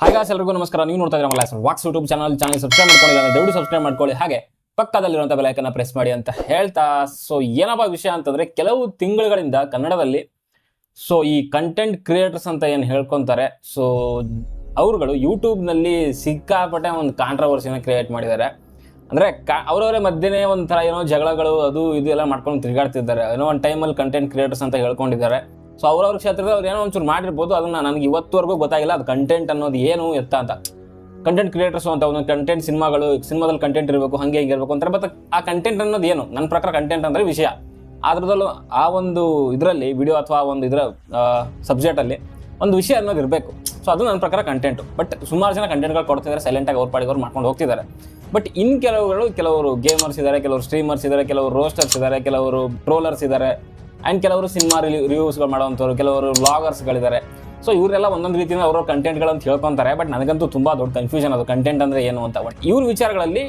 ಹಾಗಾಸ್ ಎಲ್ಲರಿಗೂ ನಮಸ್ಕಾರ. ನೀವು ನೋಡ್ತಾ ಇದ್ದೀರಾ Malas walks YouTube channel channel subscribe ಮಾಡ್ಕೊಳ್ಳಿ ದಯವಿಟ್ಟು ಸಬ್ಸ್ಕ್ರೈಬ್ ಮಾಡ್ಕೊಳ್ಳಿ. ಹಾಗೆ ಪಕ್ಕದಲ್ಲಿರುವಂಥ ಬೆಲೈಕನ್ನ ಪ್ರೆಸ್ ಮಾಡಿ ಅಂತ ಹೇಳ್ತಾ. ಸೊ ಏನಪ್ಪ ವಿಷಯ ಅಂತಂದ್ರೆ ಕೆಲವು ತಿಂಗಳುಗಳಿಂದ ಕನ್ನಡದಲ್ಲಿ ಸೊ ಈ ಕಂಟೆಂಟ್ ಕ್ರಿಯೇಟರ್ಸ್ ಅಂತ ಏನು ಹೇಳ್ಕೊಂತಾರೆ? ಸೊ ಅವರುಗಳು ಯೂಟ್ಯೂಬ್ನಲ್ಲಿ ಸಿಕ್ಕಾಪಟ್ಟೆ ಒಂದು ಕಾಂಟ್ರವರ್ಸಿನ ಕ್ರಿಯೇಟ್ ಮಾಡಿದ್ದಾರೆ. ಅಂದರೆ ಕಾ, ಅವರವರೇ ಮಧ್ಯೆ ಒಂಥರ ಏನೋ ಜಗಳಗಳು ಅದು ಇದು ಎಲ್ಲ ಮಾಡ್ಕೊಂಡು ತಿರುಗಾಡ್ತಿದ್ದಾರೆ. ಏನೋ ಒಂದು ಟೈಮಲ್ಲಿ ಕಂಟೆಂಟ್ ಕ್ರಿಯೇಟರ್ಸ್ ಅಂತ ಹೇಳ್ಕೊಂಡಿದ್ದಾರೆ. ಸೊ ಅವ್ರವ್ರ ಕ್ಷೇತ್ರದಲ್ಲಿ ಅವ್ರು ಏನೋ ಒಂಚೂರು ಮಾಡಿರ್ಬೋದು, ಅದನ್ನ ನನಗೆ ಇವತ್ತುವರೆಗೂ ಗೊತ್ತಾಗಿಲ್ಲ, ಅದು ಕಂಟೆಂಟ್ ಅನ್ನೋದು ಏನು ಎತ್ತ ಅಂತ. ಕಂಟೆಂಟ್ ಕ್ರಿಯೇಟರ್ಸ್ ಅಂತ ಒಂದು ಕಂಟೆಂಟ್ ಸಿನಿಮಾಗಳು, ಸಿನಿಮಾದಲ್ಲಿ ಕಂಟೆಂಟ್ ಇರಬೇಕು, ಹಾಗೆ ಹಿಂಗೆ ಇರಬೇಕು ಅಂತಾರೆ. ಬಟ್ ಆ ಕಂಟೆಂಟ್ ಅನ್ನೋದು ಏನು? ನನ್ನ ಪ್ರಕಾರ ಕಂಟೆಂಟ್ ಅಂದರೆ ವಿಷಯ. ಅದ್ರದಲ್ಲೂ ಆ ಒಂದು ಇದರಲ್ಲಿ ವಿಡಿಯೋ ಅಥವಾ ಒಂದು ಇದರ ಸಬ್ಜೆಕ್ಟಲ್ಲಿ ಒಂದು ವಿಷಯ ಅನ್ನೋದು ಇರಬೇಕು. ಸೊ ಅದು ನನ್ನ ಪ್ರಕಾರ ಕಂಟೆಂಟು ಬಟ್ ಸುಮಾರು ಜನ ಕಂಟೆಂಟ್ಗಳು ಕೊಡ್ತಿದ್ದಾರೆ ಸೈಲೆಂಟಾಗಿ ಅವ್ರ ಪಾಡಿಗೆ ಅವ್ರು ಮಾಡ್ಕೊಂಡು ಹೋಗ್ತಿದ್ದಾರೆ. ಬಟ್ ಇನ್ನು ಕೆಲವುಗಳು, ಕೆಲವರು ಗೇಮರ್ಸ್ ಇದ್ದಾರೆ ಕೆಲವರು ಸ್ಟ್ರೀಮರ್ಸ್ ಇದ್ದಾರೆ ಕೆಲವರು ರೋಸ್ಟರ್ಸ್ ಇದ್ದಾರೆ ಕೆಲವರು ಟ್ರೋಲರ್ಸ್ ಇದ್ದಾರೆ ಆ್ಯಂಡ್ ಕೆಲವರು ಸಿನಿಮಾ ರಿವ್ಯೂಸ್ಗಳು ಮಾಡುವಂಥವ್ರು, ಕೆಲವರು ವ್ಲಾಗರ್ಸ್ಗಳಿದ್ದಾರೆ ಸೊ ಇವರೆಲ್ಲ ಒಂದೊಂದು ರೀತಿಯಿಂದ ಅವರ ಕಂಟೆಂಟ್ಗಳಂತ ಹೇಳ್ಕೊತಾರೆ ಬಟ್ ನನಗಂತೂ ತುಂಬ ದೊಡ್ಡ ಕನ್ಫ್ಯೂಷನ್ ಅದು. ಕಂಟೆಂಟ್ ಅಂದರೆ ಏನು ಅಂತ. ಬಟ್ ಇವ್ರ ವಿಚಾರಗಳಲ್ಲಿ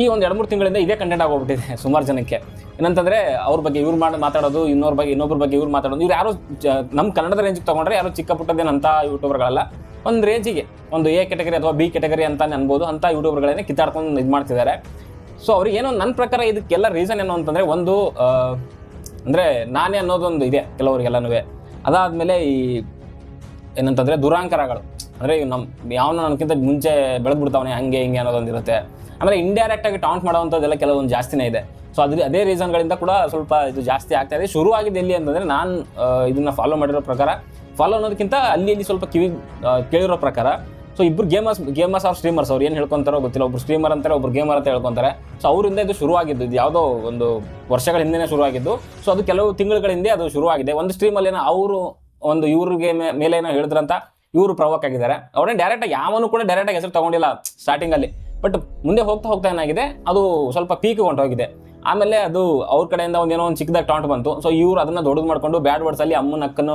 ಈ ಒಂದು ಎರಡು ಮೂರು ತಿಂಗಳಿಂದ ಇದೇ ಕಂಟೆಂಟ್ ಆಗೋಗ್ಬಿಟ್ಟಿದೆ ಸುಮಾರು ಜನಕ್ಕೆ. ಏನಂತಂದರೆ ಅವ್ರ ಬಗ್ಗೆ ಇವ್ರು ಮಾಡಿ, ಮಾತಾಡೋದು ಇನ್ನೊಬ್ಬರ ಬಗ್ಗೆ ಇನ್ನೊಬ್ಬರ ಬಗ್ಗೆ ಇವ್ರು ಮಾತಾಡೋದು. ಇವ್ರು ಯಾರು ನಮ್ಮ ಕನ್ನಡದ ರೇಂಜಿಗೆ ತೊಗೊಂಡ್ರೆ ಯಾರು ಚಿಕ್ಕ ಪುಟ್ಟದೇನಂಥ ಯೂಟ್ಯೂಬರ್ಗಳಲ್ಲ ಒಂದು ರೇಂಜಿಗೆ ಒಂದು ಎ ಕೆಟಗರಿ ಅಥವಾ ಬಿ ಕೆಟಗರಿ ಅಂತ ಅನ್ಬೋದು. ಅಂತ ಯೂಟ್ಯೂಬರ್ಗಳನ್ನೇ ಕಿತ್ತಾಡ್ಕೊಂಡು ಇದು ಮಾಡ್ತಿದ್ದಾರೆ. ಸೊ ಅವ್ರಿಗೆ ಏನೋ ನನ್ನ ಪ್ರಕಾರ ಇದಕ್ಕೆಲ್ಲ ರೀಸನ್ ಏನು ಅಂತಂದರೆ ಒಂದು ಅಂದರೆ ನಾನೇ ಅನ್ನೋದೊಂದು ಇದೆ ಕೆಲವರಿಗೆಲ್ಲನೂ ಅದಾದಮೇಲೆ ಈ ಏನಂತಂದರೆ ದುರಾಂಕರಗಳು. ಅಂದರೆ ನಮ್ಮ ಯಾವನು ನನಗಿಂತ ಮುಂಚೆ ಬೆಳೆದ್ಬಿಡ್ತಾವನೆ, ಹಂಗೆ ಹಿಂಗೆ ಅನ್ನೋದೊಂದು ಇರುತ್ತೆ ಆಮೇಲೆ ಇಂಡೈರೆಕ್ಟಾಗಿ ಟಾಂಟ್ ಮಾಡೋವಂಥದ್ದೆಲ್ಲ ಕೆಲವೊಂದು ಜಾಸ್ತಿನೇ ಇದೆ. ಸೊ ಅದ್ರ ಅದೇ ರೀಸನ್ಗಳಿಂದ ಕೂಡ ಸ್ವಲ್ಪ ಇದು ಜಾಸ್ತಿ ಆಗ್ತಾ ಇದೆ. ಶುರುವಾಗಿದ್ದು ಎಲ್ಲಿ ಅಂತಂದರೆ ನಾನು ಇದನ್ನು ಫಾಲೋ ಮಾಡಿರೋ ಪ್ರಕಾರ ಫಾಲೋ ಅನ್ನೋದಕ್ಕಿಂತ ಅಲ್ಲಿ ಇಲ್ಲಿ ಸ್ವಲ್ಪ ಕಿವಿ ಕೇಳಿರೋ ಪ್ರಕಾರ ಸೊ ಇಬ್ರು ಗೇಮರ್ಸ್ ಗೇಮರ್ಸ್ ಆಫ್ ಸ್ಟ್ರೀಮರ್ಸ್ ಅವ್ರು ಏನು ಹೇಳ್ಕೊಂತಾರೋ ಗೊತ್ತಿಲ್ಲ. ಒಬ್ರು ಸ್ಟ್ರೀಮರ್ ಅಂತಾರೆ, ಒಬ್ರು ಗೇಮರ್ ಅಂತ ಹೇಳ್ಕೊಂತಾರೆ. ಸೊ ಅವರಿಂದ ಇದು ಶುರುವಾಗಿದ್ದು, ಇದು ಯಾವುದೋ ಒಂದು ವರ್ಷಗಳ ಹಿಂದೆನೇ ಶುರುವಾಗಿದ್ದು. ಸೊ ಅದು ಕೆಲವು ತಿಂಗಳುಗಳ ಹಿಂದೆ ಅದು ಶುರುವಾಗಿದೆ. ಒಂದು ಸ್ಟ್ರೀಮಲ್ಲಿ ಏನೋ ಅವರು ಒಂದು ಇವ್ರಿಗೆ ಮೇಲೆ ಏನೋ ಹೇಳಿದ್ರಂತ ಇವರು ಪ್ರವೋಕ್ ಆಗಿದ್ದಾರೆ. ಅವ್ರನ್ನ ಡೈರೆಕ್ಟಾಗಿ ಯಾವನು ಕೂಡ ಡೈರೆಕ್ಟಾಗಿ ಹೆಸರು ತಗೊಂಡಿಲ್ಲ ಸ್ಟಾರ್ಟಿಂಗಲ್ಲಿ ಬಟ್ ಮುಂದೆ ಹೋಗ್ತಾ ಹೋಗ್ತಾ ಏನಾಗಿದೆ, ಅದು ಸ್ವಲ್ಪ ಪೀಕ್ ಹೊಂಟೋಗಿದೆ. ಆಮೇಲೆ ಅದು ಅವ್ರ ಕಡೆಯಿಂದ ಒಂದೇನೋ ಒಂದು ಚಿಕ್ಕದಾಗಿ ಟಾಂಟ್ ಬಂತು. ಸೊ ಇವರು ಅದನ್ನು ದೊಡ್ಡದು ಮಾಡಿಕೊಂಡು ಬ್ಯಾಡ್ ವರ್ಡ್ಸಲ್ಲಿ ಅಮ್ಮನ, ಅಕ್ಕನ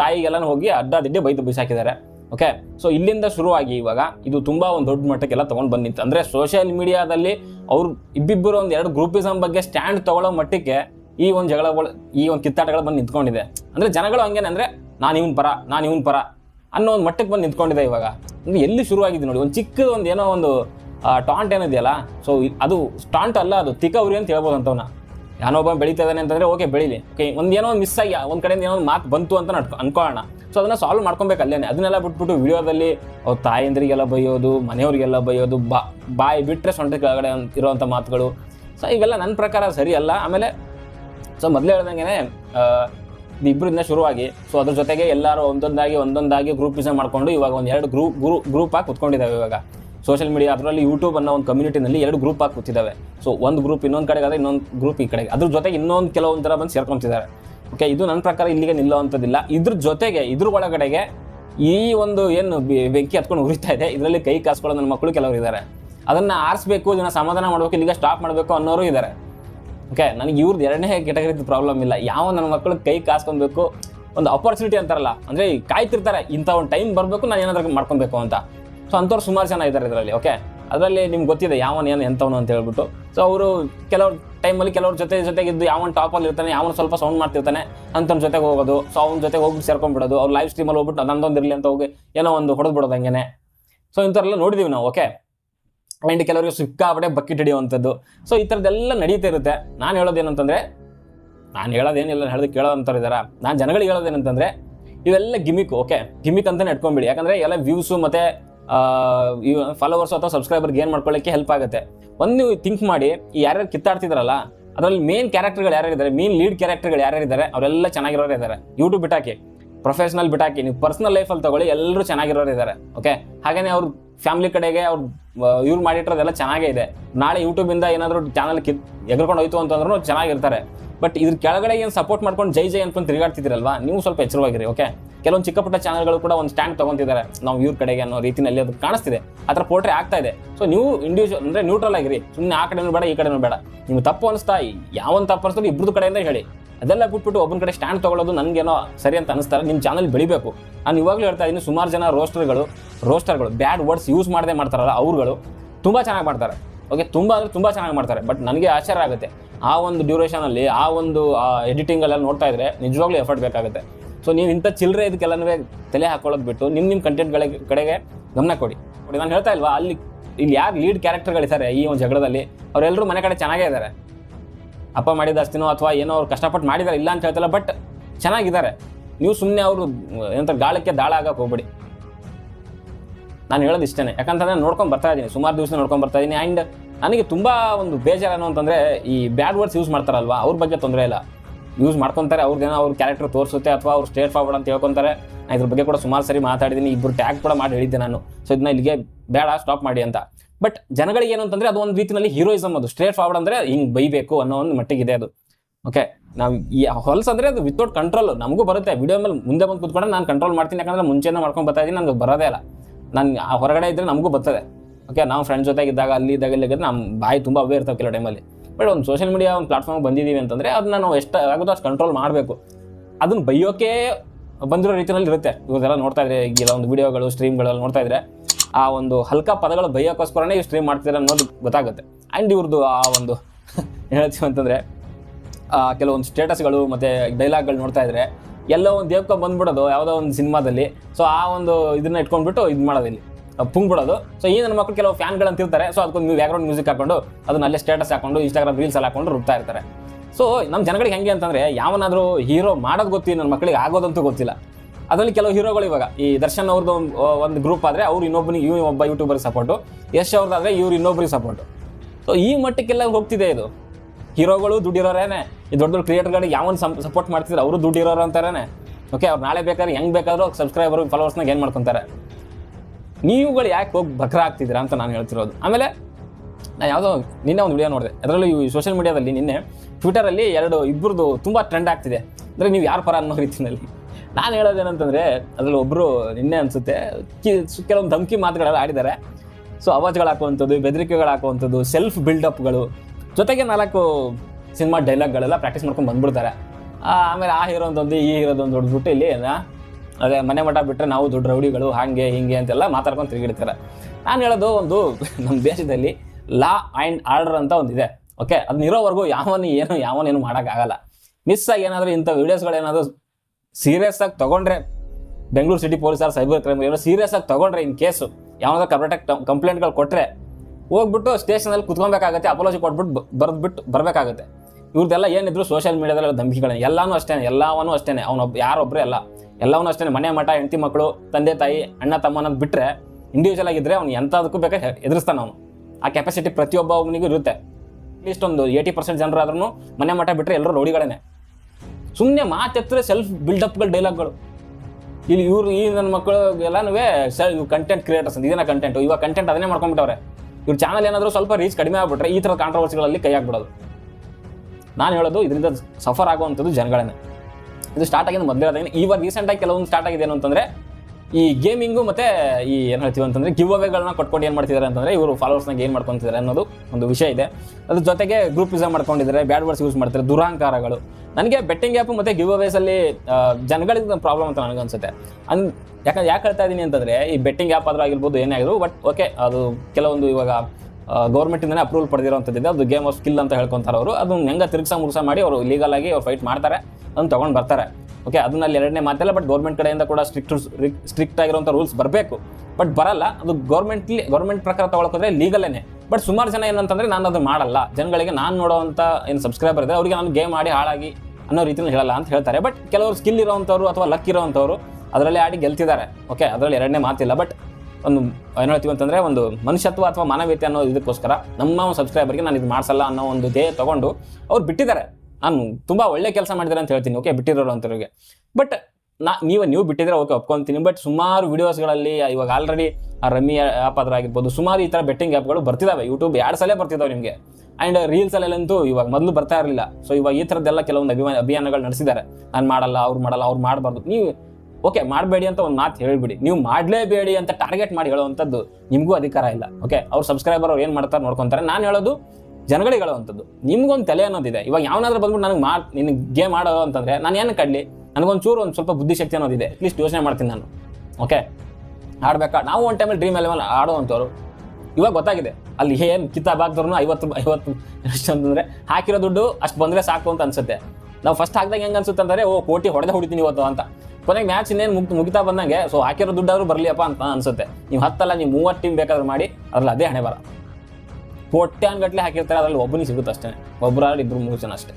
ತಾಯಿಗೆಲ್ಲ ಹೋಗಿ ಅಡ್ಡ ದಿಡ್ಡೆ ಬೈದು ಬಿಸಾಕಿದ್ದಾರೆ. ಓಕೆ ಸೊ ಇಲ್ಲಿಂದ ಶುರುವಾಗಿ ಇವಾಗ ಇದು ತುಂಬ ಒಂದು ದೊಡ್ಡ ಮಟ್ಟಕ್ಕೆಲ್ಲ ತೊಗೊಂಡು ಬಂದಿತ್ತು. ಅಂದರೆ ಸೋಷಿಯಲ್ ಮೀಡಿಯಾದಲ್ಲಿ ಅವ್ರು ಇಬ್ಬಿಬ್ಬರು ಒಂದು ಎರಡು ಗ್ರೂಪಿಸಮ್ ಬಗ್ಗೆ ಸ್ಟ್ಯಾಂಡ್ ತೊಗೊಳ್ಳೋ ಮಟ್ಟಕ್ಕೆ ಈ ಒಂದು ಜಗಳಗಳು ಈ ಒಂದು ಕಿತ್ತಾಟಗಳು ಬಂದು ನಿಂತ್ಕೊಂಡಿದೆ. ಅಂದರೆ ಜನಗಳು ಹಂಗೇನೆ, ಅಂದರೆ ನಾನು ಇವನ್ ಪರ, ನಾನು ಇವನ್ ಪರ ಅನ್ನೋ ಒಂದು ಮಟ್ಟಕ್ಕೆ ಬಂದು ನಿಂತ್ಕೊಂಡಿದೆ ಇವಾಗ. ಅಂದರೆ ಎಲ್ಲಿ ಶುರುವಾಗಿದೆ ನೋಡಿ, ಒಂದು ಚಿಕ್ಕದು ಒಂದು ಏನೋ ಒಂದು ಟಾಂಟ್ ಏನಿದೆಯಲ್ಲ ಸೊ ಅದು ಸ್ಟಾಂಟ್ ಅಲ್ಲ, ಅದು ತಿಕವ್ರಿ ಅಂತ ಹೇಳ್ಬೋದು ಅಂತವನ್ನ ಯಾನೊಬ್ಬ ಬೆಳೀತಾ ಇದ್ದಾನೆ ಅಂತಂದರೆ ಓಕೆ ಬೆಳೀಲಿ. ಓಕೆ ಒಂದು ಏನೋ ಮಿಸ್ ಆಗಿ ಒಂದು ಕಡೆಯಿಂದ ಏನೋ ಒಂದು ಮಾತು ಬಂತು ಅಂತ ನಡ್ಕೊ, ಅನ್ಕೊಳ್ಳೋಣ. ಸೊ ಅದನ್ನ ಸಾಲ್ವ್ ಮಾಡ್ಕೊಬೇಕು ಅಲ್ಲೇನೆ. ಅದನ್ನೆಲ್ಲ ಬಿಟ್ಬಿಟ್ಟು ವಿಡಿಯೋದಲ್ಲಿ ಅವ್ರ ತಾಯಂದ್ರಿಗೆಲ್ಲ ಬೈಯೋದು, ಮನೆಯವ್ರಿಗೆಲ್ಲ ಬೈಯೋದು, ಬಾ, ಬಾಯಿ ಬಿಟ್ಟರೆ ಸೊಂಟ ಕೆಳಗಡೆ ಇರುವಂಥ ಮಾತುಗಳು. ಸೊ ಇವೆಲ್ಲ ನನ್ನ ಪ್ರಕಾರ ಸರಿ ಅಲ್ಲ ಆಮೇಲೆ ಸೊ ಮೊದಲೇ ಹೇಳ್ದಂಗೆ ಇಬ್ಬರಿಂದ ಶುರುವಾಗಿ. ಸೊ ಅದ್ರ ಜೊತೆಗೆ ಎಲ್ಲರೂ ಒಂದೊಂದಾಗಿ ಒಂದೊಂದಾಗಿ ಗ್ರೂಪ್ ಗ್ರೂಪಿಸಮ್ ಮಾಡ್ಕೊಂಡು ಇವಾಗ ಒಂದು ಎರಡು ಗ್ರೂಪ್ ಗ್ರೂ ಗ್ರೂಪ್ ಆಗಿ ಕುತ್ಕೊಂಡಿದ್ದಾವೆ ಇವಾಗ. ಸೋಷಿಯಲ್ ಮೀಡಿಯಾ ಅದರಲ್ಲಿ ಯೂಟ್ಯೂಬ್ ಅನ್ನೋ ಒಂದು ಕಮ್ಯುನಿಟಿನಲ್ಲಿ ಎರಡು ಗ್ರೂಪ್ ಆಗಿ ಕೂತಿದ್ದಾವೆ ಸೊ ಒಂದು ಗ್ರೂಪ್ ಇನ್ನೊಂದು ಕಡೆಗೆ ಆದರೆ ಇನ್ನೊಂದು ಗ್ರೂಪ್ ಈ ಕಡೆಗೆ. ಅದ್ರ ಜೊತೆಗೆ ಇನ್ನೊಂದು ಕೆಲವೊಂದು ಥರ ಬಂದು ಸೇರ್ಕೊಂತಿದ್ದಾರೆ. ಓಕೆ ಇದು ನನ್ನ ಪ್ರಕಾರ ಇಲ್ಲಿಗೆ ನಿಲ್ಲುವಂಥದ್ದಿಲ್ಲ. ಇದ್ರ ಜೊತೆಗೆ, ಇದ್ರ ಒಳಗಡೆಗೆ ಈ ಒಂದು ಏನು ಬೆಂಕಿ ಹತ್ಕೊಂಡು ಉರಿತಾ ಇದೆ, ಇದರಲ್ಲಿ ಕೈ ಕಾಸ್ಕೊಳ್ಳೋ ನನ್ನ ಮಕ್ಕಳು ಕೆಲವರು ಇದ್ದಾರೆ ಅದನ್ನು ಆರಿಸ್ಬೇಕು, ಇದನ್ನ ಸಮಾಧಾನ ಮಾಡಬೇಕು, ಇಲ್ಲಿಗೆ ಸ್ಟಾಪ್ ಮಾಡಬೇಕು ಅನ್ನೋರು ಇದ್ದಾರೆ ಓಕೆ ನನಗೆ ಇವ್ರದ್ದು ಎರಡನೇ ಕೆಟಗರಿದು ಪ್ರಾಬ್ಲಮ್ ಇಲ್ಲ. ಯಾವ ನನ್ನ ಮಕ್ಕಳು ಕೈ ಕಾಸ್ಕೊಬೇಕು, ಒಂದು ಅಪರ್ಚುನಿಟಿ ಅಂತಾರಲ್ಲ, ಅಂದರೆ ಕಾಯ್ತಿರ್ತಾರೆ, ಇಂಥ ಒಂದು ಟೈಮ್ ಬರಬೇಕು, ನಾನು ಏನಾದ್ರೂ ಮಾಡ್ಕೊಬೇಕು ಅಂತ. ಸೊ ಅಂಥವ್ರು ಸುಮಾರು ಜನ ಇದ್ದಾರೆ ಇದರಲ್ಲಿ ಓಕೆ ಅದರಲ್ಲಿ ನಿಮ್ಗೆ ಗೊತ್ತಿದೆ ಯಾವನೇನು ಎಂಥವನು ಅಂತ ಹೇಳ್ಬಿಟ್ಟು. ಸೊ ಅವರು ಕೆಲವ್ರ ಟೈಮಲ್ಲಿ ಕೆಲವ್ರ ಜೊತೆ ಜೊತೆಗಿದ್ದು ಯಾವ ಟಾಪಲ್ಲಿ ಇರ್ತಾನೆ, ಯಾವನ್ ಸ್ವಲ್ಪ ಸೌಂಡ್ ಮಾಡ್ತಿರ್ತಾನೆ ಅಂತವ್ನ ಜೊತೆಗೆ ಹೋಗೋದು. ಸೊ ಅವ್ನ ಜೊತೆಗೆ ಹೋಗಿ ಸೇರ್ಕೊಂಡ್ಬಿಡೋದು. ಅವ್ರು ಲೈವ್ ಸ್ಟ್ರೀಮಲ್ಲಿ ಹೋಗ್ಬಿಟ್ಟು ನಂದೊಂದು ಇರಲಿ ಅಂತ ಹೋಗಿ ಏನೋ ಒಂದು ಹೊಡೆದು ಬಿಡೋದು ಹಂಗೇನೆ. ಸೊ ಇಂಥವ್ರೆಲ್ಲ ನೋಡಿದೀವಿ ನಾವು ಓಕೆ ಆ್ಯಂಡ್ ಕೆಲವರಿಗೆ ಸಿಕ್ಕಾಪಟ್ಟೆ ಬಕೆಟ್ ಹಿಡಿಯುವಂಥದ್ದು. ಸೊ ಈ ಥರದ್ದೆಲ್ಲ ನಡೀತಾ ಇರುತ್ತೆ. ನಾನು ಹೇಳೋದೇನಂತಂದರೆ, ನಾನು ಹೇಳೋದೇನಿಲ್ಲ ಹೇಳಿದ್ರೆ ಕೇಳೋಂಥವ್ರು ಇದ್ದಾರೆ ನಾನು ಜನಗಳಿಗೆ ಹೇಳೋದೇನಂತಂದರೆ ಇವೆಲ್ಲ ಗಿಮಿಕ್ ಓಕೆ ಗಿಮಿಕ್ ಅಂತಲೇ ಇಟ್ಕೊಂಬಿಡಿ ಯಾಕಂದರೆ, ಎಲ್ಲ ವ್ಯೂಸು ಮತ್ತು ಫಾಲೋವರ್ಸ್ ಅಥವಾ ಸಬ್ಸ್ಕ್ರೈಬರ್ಗೆ ಏನು ಮಾಡ್ಕೊಳ್ಳೋಕ್ಕೆ ಹೆಲ್ಪ್ ಆಗುತ್ತೆ? ಒಂದು ನೀವು ಥಿಂಕ್ ಮಾಡಿ, ಈ ಯಾರ್ಯಾರು ಕಿತ್ತಾಡ್ತಿದ್ರಲ್ಲ, ಅದರಲ್ಲಿ ಮೇನ್ ಕ್ಯಾರೆಕ್ಟರ್ಗಳು ಯಾರ್ಯಾರು ಇದ್ದಾರೆ ಮೇನ್ ಲೀಡ್ ಕ್ಯಾರೆಕ್ಟರ್ಗಳು ಯಾರ್ಯಾರು ಇದ್ದಾರೆ ಅವರೆಲ್ಲ ಚೆನ್ನಾಗಿರೋರು ಇದ್ದಾರೆ. ಯೂಟ್ಯೂಬ್ ಬಿಟಾಕಿ ಪ್ರೊಫೆಷ್ನಲ್ ಬಿಟ್ಟಾಕಿ, ನೀವು ಪರ್ಸನಲ್ ಲೈಫಲ್ಲಿ ತಗೊಳ್ಳಿ, ಎಲ್ಲರೂ ಚೆನ್ನಾಗಿರೋರು ಇದ್ದಾರೆ ಓಕೆ ಹಾಗೆಯೇ ಅವ್ರ ಫ್ಯಾಮಿಲಿ ಕಡೆಗೆ ಅವ್ರು ಇವ್ರು ಮಾಡಿಟ್ಟಿರೋದೆಲ್ಲ ಚೆನ್ನಾಗೇ ಇದೆ. ನಾಳೆ ಯೂಟ್ಯೂಬಿಂದ ಏನಾದರೂ ಚಾನಲ್ ಕಿತ್, ಎಗರ್ಕೊಂಡು ಹೋಯ್ತು ಅಂತಂದ್ರೂ ಚೆನ್ನಾಗಿರ್ತಾರೆ. ಬಟ್ ಇದ್ರ ಕೆಳಗಡೆ ಏನು ಸಪೋರ್ಟ್ ಮಾಡ್ಕೊಂಡು ಜೈ ಜೈ ಅನ್ಕೊಂಡು ತಿರುಗಾಡ್ತಿದ್ದೀರಲ್ವಾ? ನೀವು ಸ್ವಲ್ಪ ಎಚ್ಚರವಾಗಿರಿ ಓಕೆ ಕೆಲವೊಂದು ಚಿಕ್ಕ ಪುಟ್ಟ ಚಾನಲ್ಗಳು ಕೂಡ ಒಂದು ಸ್ಟ್ಯಾಂಡ್ ತಗೊಂತಿದ್ದಾರೆ. ನಾವು ಇವ್ರ ಕಡೆಗೆ ಅನ್ನೋ ರೀತಿಯಲ್ಲಿ ಅದು ಕಾಣಿಸ್ತಿದೆ. ಆ ಥರ ಪೋಟ್ರೆ ಆಗ್ತಾ ಇದೆ. ಸೊ ನೀವು ಇಂಡಿವಿಜುವಲ್ ಅಂದರೆ ನ್ಯೂಟ್ರಲ್ ಆಗಿರಿ. ಸುಮ್ಮನೆ ಆ ಕಡೆನೂ ಬೇಡ, ಈ ಕಡೆನೂ ಬೇಡ. ನಿಮ್ಗೆ ತಪ್ಪು ಅನಿಸ್ತಾ, ಯಾವೊಂದು ತಪ್ಪು ಅನಿಸ್ತದೆ ಇಬ್ಬರದು ಕಡೆಯಿಂದ ಹೇಳಿ. ಅದೆಲ್ಲ ಬಿಟ್ಬಿಟ್ಟು ಒಬ್ಬನ ಕಡೆ ಸ್ಟ್ಯಾಂಡ್ ತಗೊಳ್ಳೋದು ನನಗೇನೋ ಸರಿ ಅಂತ ಅನಿಸ್ತಾರೆ. ನಿಮ್ಮ ಚಾನಲ್ ಬೆಳಿಬೇಕು. ನಾನು ಇವಾಗಲೂ ಹೇಳ್ತಾ ಇದ್ದೀನಿ ಸುಮಾರು ಜನ ರೋಸ್ಟರ್ಗಳು ರೋಸ್ಟರ್ಗಳು ಬ್ಯಾಡ್ ವರ್ಡ್ಸ್ ಯೂಸ್ ಮಾಡದೆ ಮಾಡ್ತಾರಲ್ಲ ಅವ್ರುಗಳು, ತುಂಬ ಚೆನ್ನಾಗಿ ಮಾಡ್ತಾರೆ. ಓಕೆ ತುಂಬ ಅಂದರೆ ತುಂಬ ಚೆನ್ನಾಗಿ ಮಾಡ್ತಾರೆ. ಬಟ್ ನನಗೆ ಆಶ್ಚರ್ಯ ಆಗುತ್ತೆ. ಆ ಒಂದು ಡ್ಯೂರೇಷನಲ್ಲಿ ಆ ಒಂದು ಎಡಿಟಿಂಗಲ್ಲೆಲ್ಲ ನೋಡ್ತಾ ಇದ್ರೆ ನಿಜವಾಗ್ಲೂ ಎಫರ್ಟ್ ಬೇಕಾಗುತ್ತೆ. ಸೊ ನೀವು ಇಂಥ ಚಿಲ್ಲರೆ ಇದಕ್ಕೆಲ್ಲನೂ ತಲೆ ಹಾಕೊಳ್ಳೋದು ಬಿಟ್ಟು ನಿಮ್ಮ ನಿಮ್ಮ ಕಂಟೆಂಟ್ಗಳ ಕಡೆಗೆ ಗಮನ ಕೊಡಿ. ನೋಡಿ, ನಾನು ಹೇಳ್ತಾ ಇಲ್ವಾ, ಅಲ್ಲಿ ಇಲ್ಲಿ ಯಾರು ಲೀಡ್ ಕ್ಯಾರೆಕ್ಟರ್ಗಳಿದ್ದಾರೆ ಈ ಒಂದು ಜಗಳದಲ್ಲಿ ಅವರೆಲ್ಲರೂ ಮನೆ ಕಡೆ ಚೆನ್ನಾಗೇ ಇದ್ದಾರೆ ಅಪ್ಪ ಮಾಡಿದ ಅಷ್ಟಿನೋ ಅಥವಾ ಏನೋ ಅವ್ರು ಕಷ್ಟಪಟ್ಟು ಮಾಡಿದ್ದಾರೆ ಇಲ್ಲ ಅಂತ ಹೇಳ್ತಿಲ್ಲ ಬಟ್ ಚೆನ್ನಾಗಿದ್ದಾರೆ. ನೀವು ಸುಮ್ಮನೆ ಅವರು ಏನಂತ ಗಾಳಕ್ಕೆ ದಾಳ ಆಗಕ್ಕೆ ಹೋಗ್ಬೇಡಿ. ನಾನು ಹೇಳೋದು ಇಷ್ಟೇ ಯಾಕಂತಂದ್ರೆ ನೋಡ್ಕೊಂಡು ಬರ್ತಾ ಇದ್ದೀನಿ ಸುಮಾರು ದಿವಸ ನೋಡ್ಕೊಂಡು ಬರ್ತಾ ಇದ್ದೀನಿ ಆ್ಯಂಡ್ ನನಗೆ ತುಂಬ ಒಂದು ಬೇಜಾರೇನು ಅಂತಂದರೆ ಈ ಬ್ಯಾಡ್ ವರ್ಡ್ಸ್ ಯೂಸ್ ಮಾಡ್ತಾರಲ್ವಾ, ಅವ್ರ ಬಗ್ಗೆ ತೊಂದರೆ ಇಲ್ಲ. ಯೂಸ್ ಮಾಡ್ಕೊತಾರೆ ಅವ್ರದ್ದೇನೋ ಅವ್ರ ಕ್ಯಾರೆಕ್ಟರ್ ತೋರಿಸುತ್ತೆ ಅಥವಾ ಅವ್ರು ಸ್ಟೇಟ್ ಫಾರ್ವರ್ಡ್ ಅಂತ ಹೇಳ್ಕೊತಾರೆ. ನಾನು ಇದ್ರ ಬಗ್ಗೆ ಕೂಡ ಸುಮಾರು ಸರಿ ಮಾತಾಡಿದ್ದೀನಿ ಇಬ್ಬರು ಟ್ಯಾಗ್ ಕೂಡ ಮಾಡಿ ಹೇಳಿದ್ದೆ ನಾನು. ಸೊ ಇದನ್ನ ಇಲ್ಲಿಗೆ ಬೇಡ ಸ್ಟಾಪ್ ಮಾಡಿ ಅಂತ. ಬಟ್ ಜನಗಳಿಗೆ ಏನು ಅಂತಂದರೆ ಅದು ಒಂದು ರೀತಿಯಲ್ಲಿ ಹೀರೋಯಿಸಮ್ ಅದು. ಸ್ಟ್ರೇಟ್ ಫಾರ್ವರ್ಡ್ ಅಂದರೆ ಹಿಂಗೆ ಬೈಬೇಕು ಅನ್ನೋ ಒಂದು ಮಟ್ಟಿಗಿದೆ ಅದು. ಓಕೆ ನಾವು ಈ ಹೊಲ್ಸ್ ಅಂದರೆ ಅದು ವಿತೌಟ್ ಕಂಟ್ರೋಲ್ ನಮಗೂ ಬರುತ್ತೆ. ವಿಡಿಯೋ ಮೇಲೆ ಮುಂದೆ ಬಂದು ಕೂತ್ಕೊಂಡು ನಾನು ಕಂಟ್ರೋಲ್ ಮಾಡ್ತೀನಿ, ಯಾಕಂದ್ರೆ ಮುಂಚೆನೇ ಮಾಡ್ಕೊಂಡು ಬರ್ತಾ ಇದ್ದೀನಿ, ನನಗೆ ಬರೋದೇ ಇಲ್ಲ. ನಾನು ಹೊರಗಡೆ ಇದ್ದರೆ ನಮಗೂ ಬರ್ತದೆ. ಓಕೆ ನಾವು ಫ್ರೆಂಡ್ಸ್ ಜೊತೆಗಿದ್ದಾಗ, ಅಲ್ಲಿ ಇದ್ದಾಗ ಇಲ್ಲಿ ಇದ್ದಾಗ ನಮ್ಮ ಬಾಯಿ ತುಂಬ ಅವೇ ಇರ್ತಾವೆ ಕೆಲವು ಟೈಮಲ್ಲಿ ಬಟ್ ಒಂದು ಸೋಷಿಯಲ್ ಮೀಡಿಯಾ ಒಂದು ಪ್ಲಾಟ್ಫಾರ್ಮ್ ಬಂದಿದ್ದೀವಿ ಅಂತಂದರೆ ಅದನ್ನ ನಾವು ಎಷ್ಟು ಆಗುತ್ತೋ ಅಷ್ಟು ಕಂಟ್ರೋಲ್ ಮಾಡಬೇಕು. ಅದನ್ನ ಬೈಯೋಕೆ ಬಂದಿರೋ ರೀತಿಯಲ್ಲಿ ಇರುತ್ತೆ. ಇವ್ರದೆಲ್ಲ ನೋಡ್ತಾ ಇದ್ರೆ ಈಗ ಒಂದು ವಿಡಿಯೋಗಳು ಸ್ಟ್ರೀಮ್ಗಳೆಲ್ಲ ನೋಡ್ತಾ ಇದ್ರೆ ಆ ಒಂದು ಹಲ್ಕ ಪದಗಳು ಬೈಯೋಕ್ಕೋಸ್ಕರನೇ ಇವು ಸ್ಟ್ರೀಮ್ ಮಾಡ್ತಿದ್ದಾರೆ ಅನ್ನೋದು ಗೊತ್ತಾಗುತ್ತೆ. ಆ್ಯಂಡ್ ಇವ್ರದ್ದು ಆ ಒಂದು ಹೇಳ್ತೀವಿ ಅಂತಂದರೆ ಕೆಲವೊಂದು ಸ್ಟೇಟಸ್ಗಳು ಮತ್ತು ಡೈಲಾಗ್ಗಳು ನೋಡ್ತಾ ಇದ್ರೆ ಎಲ್ಲೋ ಒಂದು ದೇವ್ಕೊಂಡು ಬಂದ್ಬಿಡೋದು ಯಾವುದೋ ಒಂದು ಸಿನಿಮಾದಲ್ಲಿ. ಸೊ ಆ ಒಂದು ಇದನ್ನ ಇಟ್ಕೊಂಡ್ಬಿಟ್ಟು ಇದು ಮಾಡೋದು ಪುಂಗ್ಬಿಡೋದು. ಸೊ ಈ ನನ್ನ ಮಕ್ಕಳು ಕೆಲವು ಫ್ಯಾನ್ಗಳು ಅಂತ ಇರ್ತಾರೆ. ಸೊ ಅದಕ್ಕೊಂದು ಬ್ಯಾಕ್ಗ್ರೌಂಡ್ ಮ್ಯೂಸಿಕ್ ಹಾಕೊಂಡು ಅದನ್ನ ಅಲ್ಲೇ ಸ್ಟೇಟಸ್ ಹಾಕೊಂಡು ಇನ್ಸ್ಟಾಗ್ರಾಮ್ ರೀಲ್ಸ್ ಎಲ್ಲ ಹಾಕೊಂಡು ರುಬ್ತಾ ಇರ್ತಾರೆ. ಸೊ ನಮ್ಮ ಜನಗಳಿಗೆ ಹೆಂಗೆ ಅಂತಂದರೆ ಯಾವನಾದರೂ ಹೀರೋ ಮಾಡೋದು ಗೊತ್ತಿ ನನ್ನ ಮಕ್ಕಳಿಗೆ ಆಗೋದಂತೂ ಗೊತ್ತಿಲ್ಲ. ಅದರಲ್ಲಿ ಕೆಲವು ಹೀರೋಗಳು ಇವಾಗ. ಈ ದರ್ಶನ್ ಅವ್ರದ್ದು ಒಂದು ಗ್ರೂಪ್ ಆದರೆ ಅವ್ರು ಇನ್ನೊಬ್ಬನಿಗೆ ಇವ್ ಒಬ್ಬ ಯೂಟ್ಯೂಬರ್ಗೆ ಸಪೋರ್ಟು ಯಶ್ ಅವ್ರದ್ದಾದರೆ ಇವ್ರು ಇನ್ನೊಬ್ರಿಗೆ ಸಪೋರ್ಟು ಸೊ ಈ ಮಟ್ಟಕ್ಕೆಲ್ಲ ಹೋಗ್ತಿದೆ ಇದು. ಹೀರೋಗಳು ದುಡ್ಡಿರೋರೇನೆ. ಈ ದೊಡ್ಡ ದೊಡ್ಡ ಕ್ರಿಯೇಟರ್ಗಳಿಗೆ ಯಾವನ್ ಸಪೋರ್ಟ್ ಮಾಡ್ತಿದ್ರು, ಅವರು ದುಡ್ಡಿರೋರು ಅಂತಾರೇನೆ. ಓಕೆ ಅವ್ರು ನಾಳೆ ಬೇಕಾದ್ರೆ ಹೆಂಗ್ ಬೇಕಾದ್ರೂ ಸಬ್ಸ್ಕ್ರೈಬರ್ ಫಾಲೋವರ್ಸ್ನಾಗ ಏನು ಮಾಡ್ಕೊತಾರೆ? ನೀವುಗಳು ಯಾಕೆ ಹೋಗಿ ಬಕ್ರ ಆಗ್ತಿದ್ದೀರಾ ಅಂತ ನಾನು ಹೇಳ್ತಿರೋದು. ಆಮೇಲೆ ನಾನು ಯಾವುದೋ ನಿನ್ನೆ ಒಂದು ವಿಡಿಯೋ ನೋಡಿದೆ. ಅದರಲ್ಲೂ ಈ ಸೋಷಿಯಲ್ ಮೀಡಿಯಾದಲ್ಲಿ ನಿನ್ನೆ ಟ್ವಿಟರಲ್ಲಿ ಎರಡು ಇಬ್ಬರದು ತುಂಬ ಟ್ರೆಂಡ್ ಆಗ್ತಿದೆ. ಅಂದರೆ ನೀವು ಯಾರ ಪರ ಅನ್ನೋ ರೀತಿಯಲ್ಲಿ. ನಾನು ಹೇಳೋದೇನಂತಂದರೆ ಅದರಲ್ಲಿ ಒಬ್ಬರು ನಿನ್ನೆ ಅನಿಸುತ್ತೆ ಕೆಲವೊಂದು ಧಮಕಿ ಮಾತುಗಳೆಲ್ಲ ಆಡಿದ್ದಾರೆ. ಸೊ ಅವಾಜ್ಗಳು ಹಾಕುವಂಥದ್ದು, ಬೆದರಿಕೆಗಳು ಹಾಕುವಂಥದ್ದು ಸೆಲ್ಫ್ ಬಿಲ್ಡಪ್ಗಳು ಜೊತೆಗೆ ನಾಲ್ಕು ಸಿನಿಮಾ ಡೈಲಾಗ್ಗಳೆಲ್ಲ ಪ್ರಾಕ್ಟೀಸ್ ಮಾಡ್ಕೊಂಡು ಬಂದ್ಬಿಡ್ತಾರೆ. ಆಮೇಲೆ ಆ ಹೀರೋ ಅಂತಂದು ಈ ಹೀರೋದೊಂದು ಹೊಡೆದ್ಬಿಟ್ಟು ಇಲ್ಲಿ ನಾ- ಅದೇ ಮನೆ ಮಠ ಬಿಟ್ಟರೆ ನಾವು ದೊಡ್ಡ ರೌಡಿಗಳು ಹಾಗೆ ಹಿಂಗೆ ಅಂತೆಲ್ಲ ಮಾತಾಡ್ಕೊಂಡು ತಿರುಗಿಡ್ತಾರೆ. ನಾನು ಹೇಳೋದು ಒಂದು ನಮ್ಮ ದೇಶದಲ್ಲಿ ಲಾ ಆ್ಯಂಡ್ ಆರ್ಡರ್ ಅಂತ ಒಂದಿದೆ ಓಕೆ? ಅದನ್ನ ಇರೋವರೆಗೂ ಯಾವನು ಏನು ಯಾವನೇನು ಮಾಡೋಕ್ಕಾಗಲ್ಲ. ಮಿಸ್ ಆಗಿ ಏನಾದರೂ ಇಂಥ ವೀಡಿಯೋಸ್ಗಳು ಏನಾದರೂ ಸೀರಿಯಸ್ ಆಗಿ ತೊಗೊಂಡ್ರೆ, ಬೆಂಗಳೂರು ಸಿಟಿ ಪೊಲೀಸರು ಸೈಬರ್ ಕ್ರೈಮ್ ಏನೋ ಸೀರಿಯಸ್ ಆಗಿ ತಗೊಂಡ್ರೆ ಇನ್ ಕೇಸು ಯಾವ್ದಾದ್ರು ಕರ್ನಾಟಕ ಕಂಪ್ಲೇಂಟ್ಗಳು ಕೊಟ್ಟರೆ ಹೋಗ್ಬಿಟ್ಟು ಸ್ಟೇಷನಲ್ಲಿ ಕುತ್ಕೊಬೇಕಾಗತ್ತೆ ಅಪಾಲಜಿ ಕೊಟ್ಬಿಟ್ಟು ಬರೆದ್ಬಿಟ್ಟು ಬರಬೇಕಾಗತ್ತೆ. ಇವ್ರದ್ದೆಲ್ಲ ಏನಿದ್ರು ಸೋಷಿಯಲ್ ಮೀಡಿಯಾದಲ್ಲಿ ಧಮಕಿಗಳೇ ಎಲ್ಲಾನು ಅಷ್ಟೇ ಎಲ್ಲವನ್ನೂ ಅಷ್ಟೇ ಅವನೊಬ್ಬ ಯಾರೊಬ್ಬರೇ ಅಲ್ಲ. ಎಲ್ಲವನ್ನೂ ಅಷ್ಟೇ ಮನೆ ಮಠ, ಹೆಂಡತಿ ಮಕ್ಕಳು ತಂದೆ ತಾಯಿ, ಅಣ್ಣ ತಮ್ಮ ಅನ್ನೋದು ಬಿಟ್ಟರೆ ಇಂಡಿವಿಜುವಲ್ ಆಗಿದ್ದರೆ ಅವ್ನು ಎಂಥದಕ್ಕೂ ಬೇಕಾದ್ರೆ ಎದುರಿಸ್ತಾನೆ ಅವನು. ಆ ಕೆಪಾಸಿಟಿ ಪ್ರತಿಯೊಬ್ಬ ಅವನಿಗೂ ಇರುತ್ತೆ. ಅಟ್ಲೀಸ್ಟ್ ಒಂದು ಏಯ್ಟಿ ಪರ್ಸೆಂಟ್ ಜನರಾದ್ರೂ ಮನೆ ಮಠ ಬಿಟ್ಟರೆ ಎಲ್ಲರೂ ರೌಡಿಗಳೇ ಸುಮ್ಮನೆ ಮಾತೆತ್ತರೆ ಸೆಲ್ಫ್ ಬಿಲ್ಡಪ್ಗಳು ಡೈಲಾಗ್ಗಳು ಇಲ್ಲಿ ಇವ್ರು, ಈ ನನ್ನ ಮಕ್ಕಳು ಎಲ್ಲನೂ ಸೆಲ್ ಕಂಟೆಂಟ್ ಕ್ರಿಯೇಟರ್ಸ್ ಅಂತ, ಇದೇನ ಕಂಟೆಂಟ್ ಇವಾಗ ಕಂಟೆಂಟ್ ಅದನ್ನೇ ಮಾಡ್ಕೊಂಡ್ಬಿಟ್ಟವ್ರೆ ಇವ್ರ ಚಾನಲ್ ಏನಾದರೂ ಸ್ವಲ್ಪ ರೀಚ್ ಕಡಿಮೆ ಆಗ್ಬಿಟ್ರೆ ಈ ಥರ ಕಾಂಟ್ರವರ್ಸಿಗಳಲ್ಲಿ ಕೈ ಹಾಕ್ಬಿಡೋದು. ನಾನು ಹೇಳೋದು ಇದರಿಂದ ಸಫರ್ ಆಗುವಂಥದ್ದು ಜನಗಳನ್ನೇ ಇದು ಸ್ಟಾರ್ಟ್ ಆಗಿದ್ದು ಮೊದಲೇ ಅದಾಗಿ ಇವಾಗ ರೀಸೆಂಟಾಗಿ ಕೆಲವೊಂದು ಸ್ಟಾರ್ಟ್ ಆಗಿದೆ ಏನು ಅಂತಂದರೆ, ಈ ಗೇಮಿಂಗು ಮತ್ತು ಈ ಏನು ಹೇಳ್ತೀವಿ ಅಂತಂದರೆ ಗಿವ್ ಅವೇಗಳನ್ನ ಕೊಟ್ಕೊಂಡು ಏನು ಮಾಡ್ತಿದ್ದಾರೆ ಅಂತಂದರೆ ಇವರು ಫಾಲೋವರ್ಸ್ನಾಗ ಗೇನ್ ಮಾಡ್ಕೊತಿದ್ದಾರೆ ಅನ್ನೋದು ಒಂದು ವಿಷಯ ಇದೆ. ಅದ್ರ ಜೊತೆಗೆ ಗ್ರೂಪ್ ಯೂಸ್ ಮಾಡ್ಕೊಂಡಿದ್ದಾರೆ ಬ್ಯಾಡ್ ವರ್ಡ್ಸ್ ಯೂಸ್ ಮಾಡ್ತಾರೆ, ದುರಾಂಕಾರಗಳು. ನನಗೆ ಬೆಟ್ಟಿಂಗ್ ಆ್ಯಪ್ ಮತ್ತು ಗಿವ್ ಅವೇಸಲ್ಲಿ ಜನಗಳಿಗೆ ಪ್ರಾಬ್ಲಮ್ ಅಂತ ನನಗನ್ಸುತ್ತೆ ಅನ್, ಯಾಕಂದ್ರೆ ಯಾಕೆ ಹೇಳ್ತಾ ಇದ್ದೀನಿ ಅಂತಂದರೆ, ಈ ಬೆಟ್ಟಿಂಗ್ ಆ್ಯಪ್ ಆದ್ರೂ ಆಗಿರ್ಬೋದು ಏನೇ ಆಗಿದ್ರು ಬಟ್ ಓಕೆ ಅದು ಕೆಲವೊಂದು ಇವಾಗ ಗೌರ್ಮೆಂಟಿಂದನೇ ಅಪ್ರೂವಲ್ ಪಡೆದಿರೋಂಥದ್ದಿದೆ ಅದು ಗೇಮ್ ಆಫ್ ಸ್ಕಿಲ್ ಅಂತ ಹೇಳ್ಕೊಂತಾರೆ ಅವರು. ಅದನ್ನ ಹೆಂಗೆ ತಿರುಗಿಸ ಮುರುಸ ಮಾಡಿ ಅವರು ಲೀಗಲ್ ಆಗಿ ಅವ್ರು ಫೈಟ್ ಮಾಡ್ತಾರೆ. ಅದನ್ನ ತೊಗೊಂಡು ಬರ್ತಾರೆ. ಓಕೆ ಅದನ್ನ ಅಲ್ಲಿ ಎರಡನೇ ಮಾತಿಲ್ಲ ಬಟ್ ಗೌರ್ಮೆಂಟ್ ಕಡೆಯಿಂದ ಕೂಡ ಸ್ಟ್ರಿಕ್ಟ್ ಸ್ಟ್ರಿಕ್ಟ್ ಆಗಿರುವಂಥ ರೂಲ್ಸ್ ಬರಬೇಕು. ಬಟ್ ಬರಲ್ಲ. ಅದು ಗೌರ್ಮೆಂಟ್ಲಿ ಗೌರ್ಮೆಂಟ್ ಪ್ರಕಾರ ತೊಗೊಳಕೋದ್ರೆ ಲೀಗಲೇನೆ ಬಟ್ ಸುಮಾರು ಜನ ಏನಂತಂದ್ರೆ ನಾನು ಅದು ಮಾಡಲ್ಲ. ಜನಗಳಿಗೆ ನಾನು ನೋಡೋವಂಥ ಏನು ಸಬ್ಸ್ಕ್ರೈಬರ್ ಇದೆ ಅವರಿಗೆ ನಾನು ಗೇಮ್ ಆಡಿ ಹಾಳಾಗಿ ಅನ್ನೋ ರೀತಿಯಲ್ಲಿ ಹೇಳಲ್ಲ ಅಂತ ಹೇಳ್ತಾರೆ. ಬಟ್ ಕೆಲವರು ಸ್ಕಿಲ್ ಇರೋವಂಥವ್ರು ಅಥವಾ ಲಕ್ ಇರೋವಂಥವ್ರು ಅದರಲ್ಲಿ ಆಡಿ ಗೆಲ್ತಿದ್ದಾರೆ. ಓಕೆ ಅದರಲ್ಲಿ ಎರಡನೇ ಮಾತಿಲ್ಲ. ಬಟ್ ಒಂದು ಏನು ಹೇಳ್ತೀವಿ ಅಂತಂದರೆ ಒಂದು ಮನುಷ್ಯತ್ವ ಅಥವಾ ಮಾನವೀಯತೆ ಅನ್ನೋ ಇದಕ್ಕೋಸ್ಕರ ನಮ್ಮ ಒಂದು ಸಬ್ಸ್ಕ್ರೈಬರ್ಗೆ ನಾನು ಇದು ಮಾಡಿಸಲ್ಲ ಅನ್ನೋ ಒಂದು ಧ್ಯೇಯ ತೊಗೊಂಡು ಅವ್ರು ಬಿಟ್ಟಿದ್ದಾರೆ. ನಾನು ತುಂಬ ಒಳ್ಳೆ ಕೆಲಸ ಮಾಡಿದ್ದಾರೆ ಅಂತ ಹೇಳ್ತೀನಿ. ಓಕೆ, ಬಿಟ್ಟಿರೋರು ಅಂತವ್ರಿಗೆ ಬಟ್ ನಾ, ನೀವು ನೀವು ಬಿಟ್ಟಿದ್ರೆ ಓಕೆ, ಒಪ್ಕೊತೀನಿ. ಬಟ್ ಸುಮಾರು ವೀಡಿಯೋಸ್ಗಳಲ್ಲಿ ಇವಾಗ ಆಲ್ರೆಡಿ ಆ ರಮ್ಮಿ ಆ್ಯಪ್ ಆಗಿರ್ಬೋದು, ಸುಮಾರು ಈ ಥರ ಬೆಟ್ಟಿಂಗ್ ಆ್ಯಪ್ಗಳು ಬರ್ತಿದ್ದಾವೆ ಯೂಟ್ಯೂಬ್ ಎರಡು ಸಲ ಬರ್ತಿದ್ದಾವೆ ನಿಮಗೆ. ಆ್ಯಂಡ್ ರೀಲ್ಸಲ್ಲಂತೂ ಇವಾಗ ಮೊದಲು ಬರ್ತಾ ಇರಲಿಲ್ಲ. ಸೊ ಇವಾಗ ಈ ಥರದ್ದೆಲ್ಲ ಕೆಲವೊಂದು ಅಭಿಮಾನ ಅಭಿಯಾನಗಳು ನಡೆಸಿದ್ದಾರೆ. ನಾನು ಮಾಡಲ್ಲ, ಅವ್ರು ಮಾಡಲ್ಲ, ಅವ್ರು ಮಾಡಬಾರ್ದು. ನೀವು ಓಕೆ, ಮಾಡಬೇಡಿ ಅಂತ ಒಂದು ಮಾತು ಹೇಳಿಬಿಡಿ. ನೀವು ಮಾಡಲೇಬೇಡಿ ಅಂತ ಟಾರ್ಗೆಟ್ ಮಾಡಿ ಹೇಳುವಂಥದ್ದು ನಿಮಗೂ ಅಧಿಕಾರ ಇಲ್ಲ. ಓಕೆ, ಅವ್ರು ಸಬ್ಸ್ಕ್ರೈಬರ್ ಅವ್ರು ಏನು ಮಾಡ್ತಾರೆ ನೋಡ್ಕೊತಾರೆ. ನಾನು ಹೇಳೋದು ಜನಗಳಿಗೆ ಹೇಳುವಂಥದ್ದು. ನಿಮ್ಗೊಂದು ತಲೆ ಅನ್ನೋದಿದೆ. ಇವಾಗ ಯಾವನಾದ್ರೂ ಬಂದ್ಬಿಟ್ಟು ನನಗೆ ಮಾತು, ನಿನಗೆ ಗೇಮ್ ಆಡೋ ಅಂತಂದ್ರೆ ನಾನು ಏನು ಕಡಲಿ ನನಗೊಂದು ಚೂರು ಒಂದು ಸ್ವಲ್ಪ ಬುದ್ಧಿಶಕ್ತಿ ಅನ್ನೋದಿದೆ. ಅಟ್ಲೀಸ್ಟ್ ಯೋಚನೆ ಮಾಡ್ತೀನಿ ನಾನು. ಓಕೆ, ಆಡಬೇಕಾ? ನಾವು ಒನ್ ಟೈಮಲ್ಲಿ ಡ್ರೀಮ್ ಎಲೆವೆನ್ ಆಡುವಂಥವ್ರು. ಇವಾಗ ಗೊತ್ತಾಗಿದೆ. ಅಲ್ಲಿ ಏನು ಕಿತ್ತಾಬಾಗ್ದ್ರು ಐವತ್ತು ಐವತ್ತು ಎಷ್ಟು ಅಂತಂದ್ರೆ ಹಾಕಿರೋ ದುಡ್ಡು ಅಷ್ಟು ಬಂದರೆ ಸಾಕು ಅಂತ ಅನ್ಸುತ್ತೆ. ನಾವು ಫಸ್ಟ್ ಹಾಕ್ದಾಗ ಹೆಂಗೆ ಅನ್ಸುತ್ತೆ ಅಂದರೆ, ಓ, ಕೋಟಿ ಹೊಡೆದೇ ಹೊಡಿತೀನಿ ಇವತ್ತು ಅಂತ. ಕೊನೆಗೆ ಮ್ಯಾಚ್ ಇನ್ನೇನು ಮುಗ್ತು ಮುಗಿತಾ ಬಂದಂಗೆ ಸೊ ಹಾಕಿರೋ ದುಡ್ಡಾದ್ರೂ ಬರಲಿಯಪ್ಪ ಅಂತ ಅನ್ಸುತ್ತೆ. ನೀವು ಹತ್ತಲ್ಲ, ನೀವು ಮೂವತ್ತು ಟೀಮ್ ಬೇಕಾದ್ರೂ ಮಾಡಿ, ಅದ್ರಲ್ಲಿ ಅದೇ ಹಣೆ ಬರ. ಗಟ್ಟಲೆ ಹಾಕಿರ್ತಾರೆ, ಅದ್ರಲ್ಲಿ ಒಬ್ಬನಿಗೆ ಸಿಗುತ್ತೆ ಅಷ್ಟೇ. ಒಬ್ಬರಾದ್ರೆ ಇಬ್ಬರು ಮೂರು ಜನ ಅಷ್ಟೇ.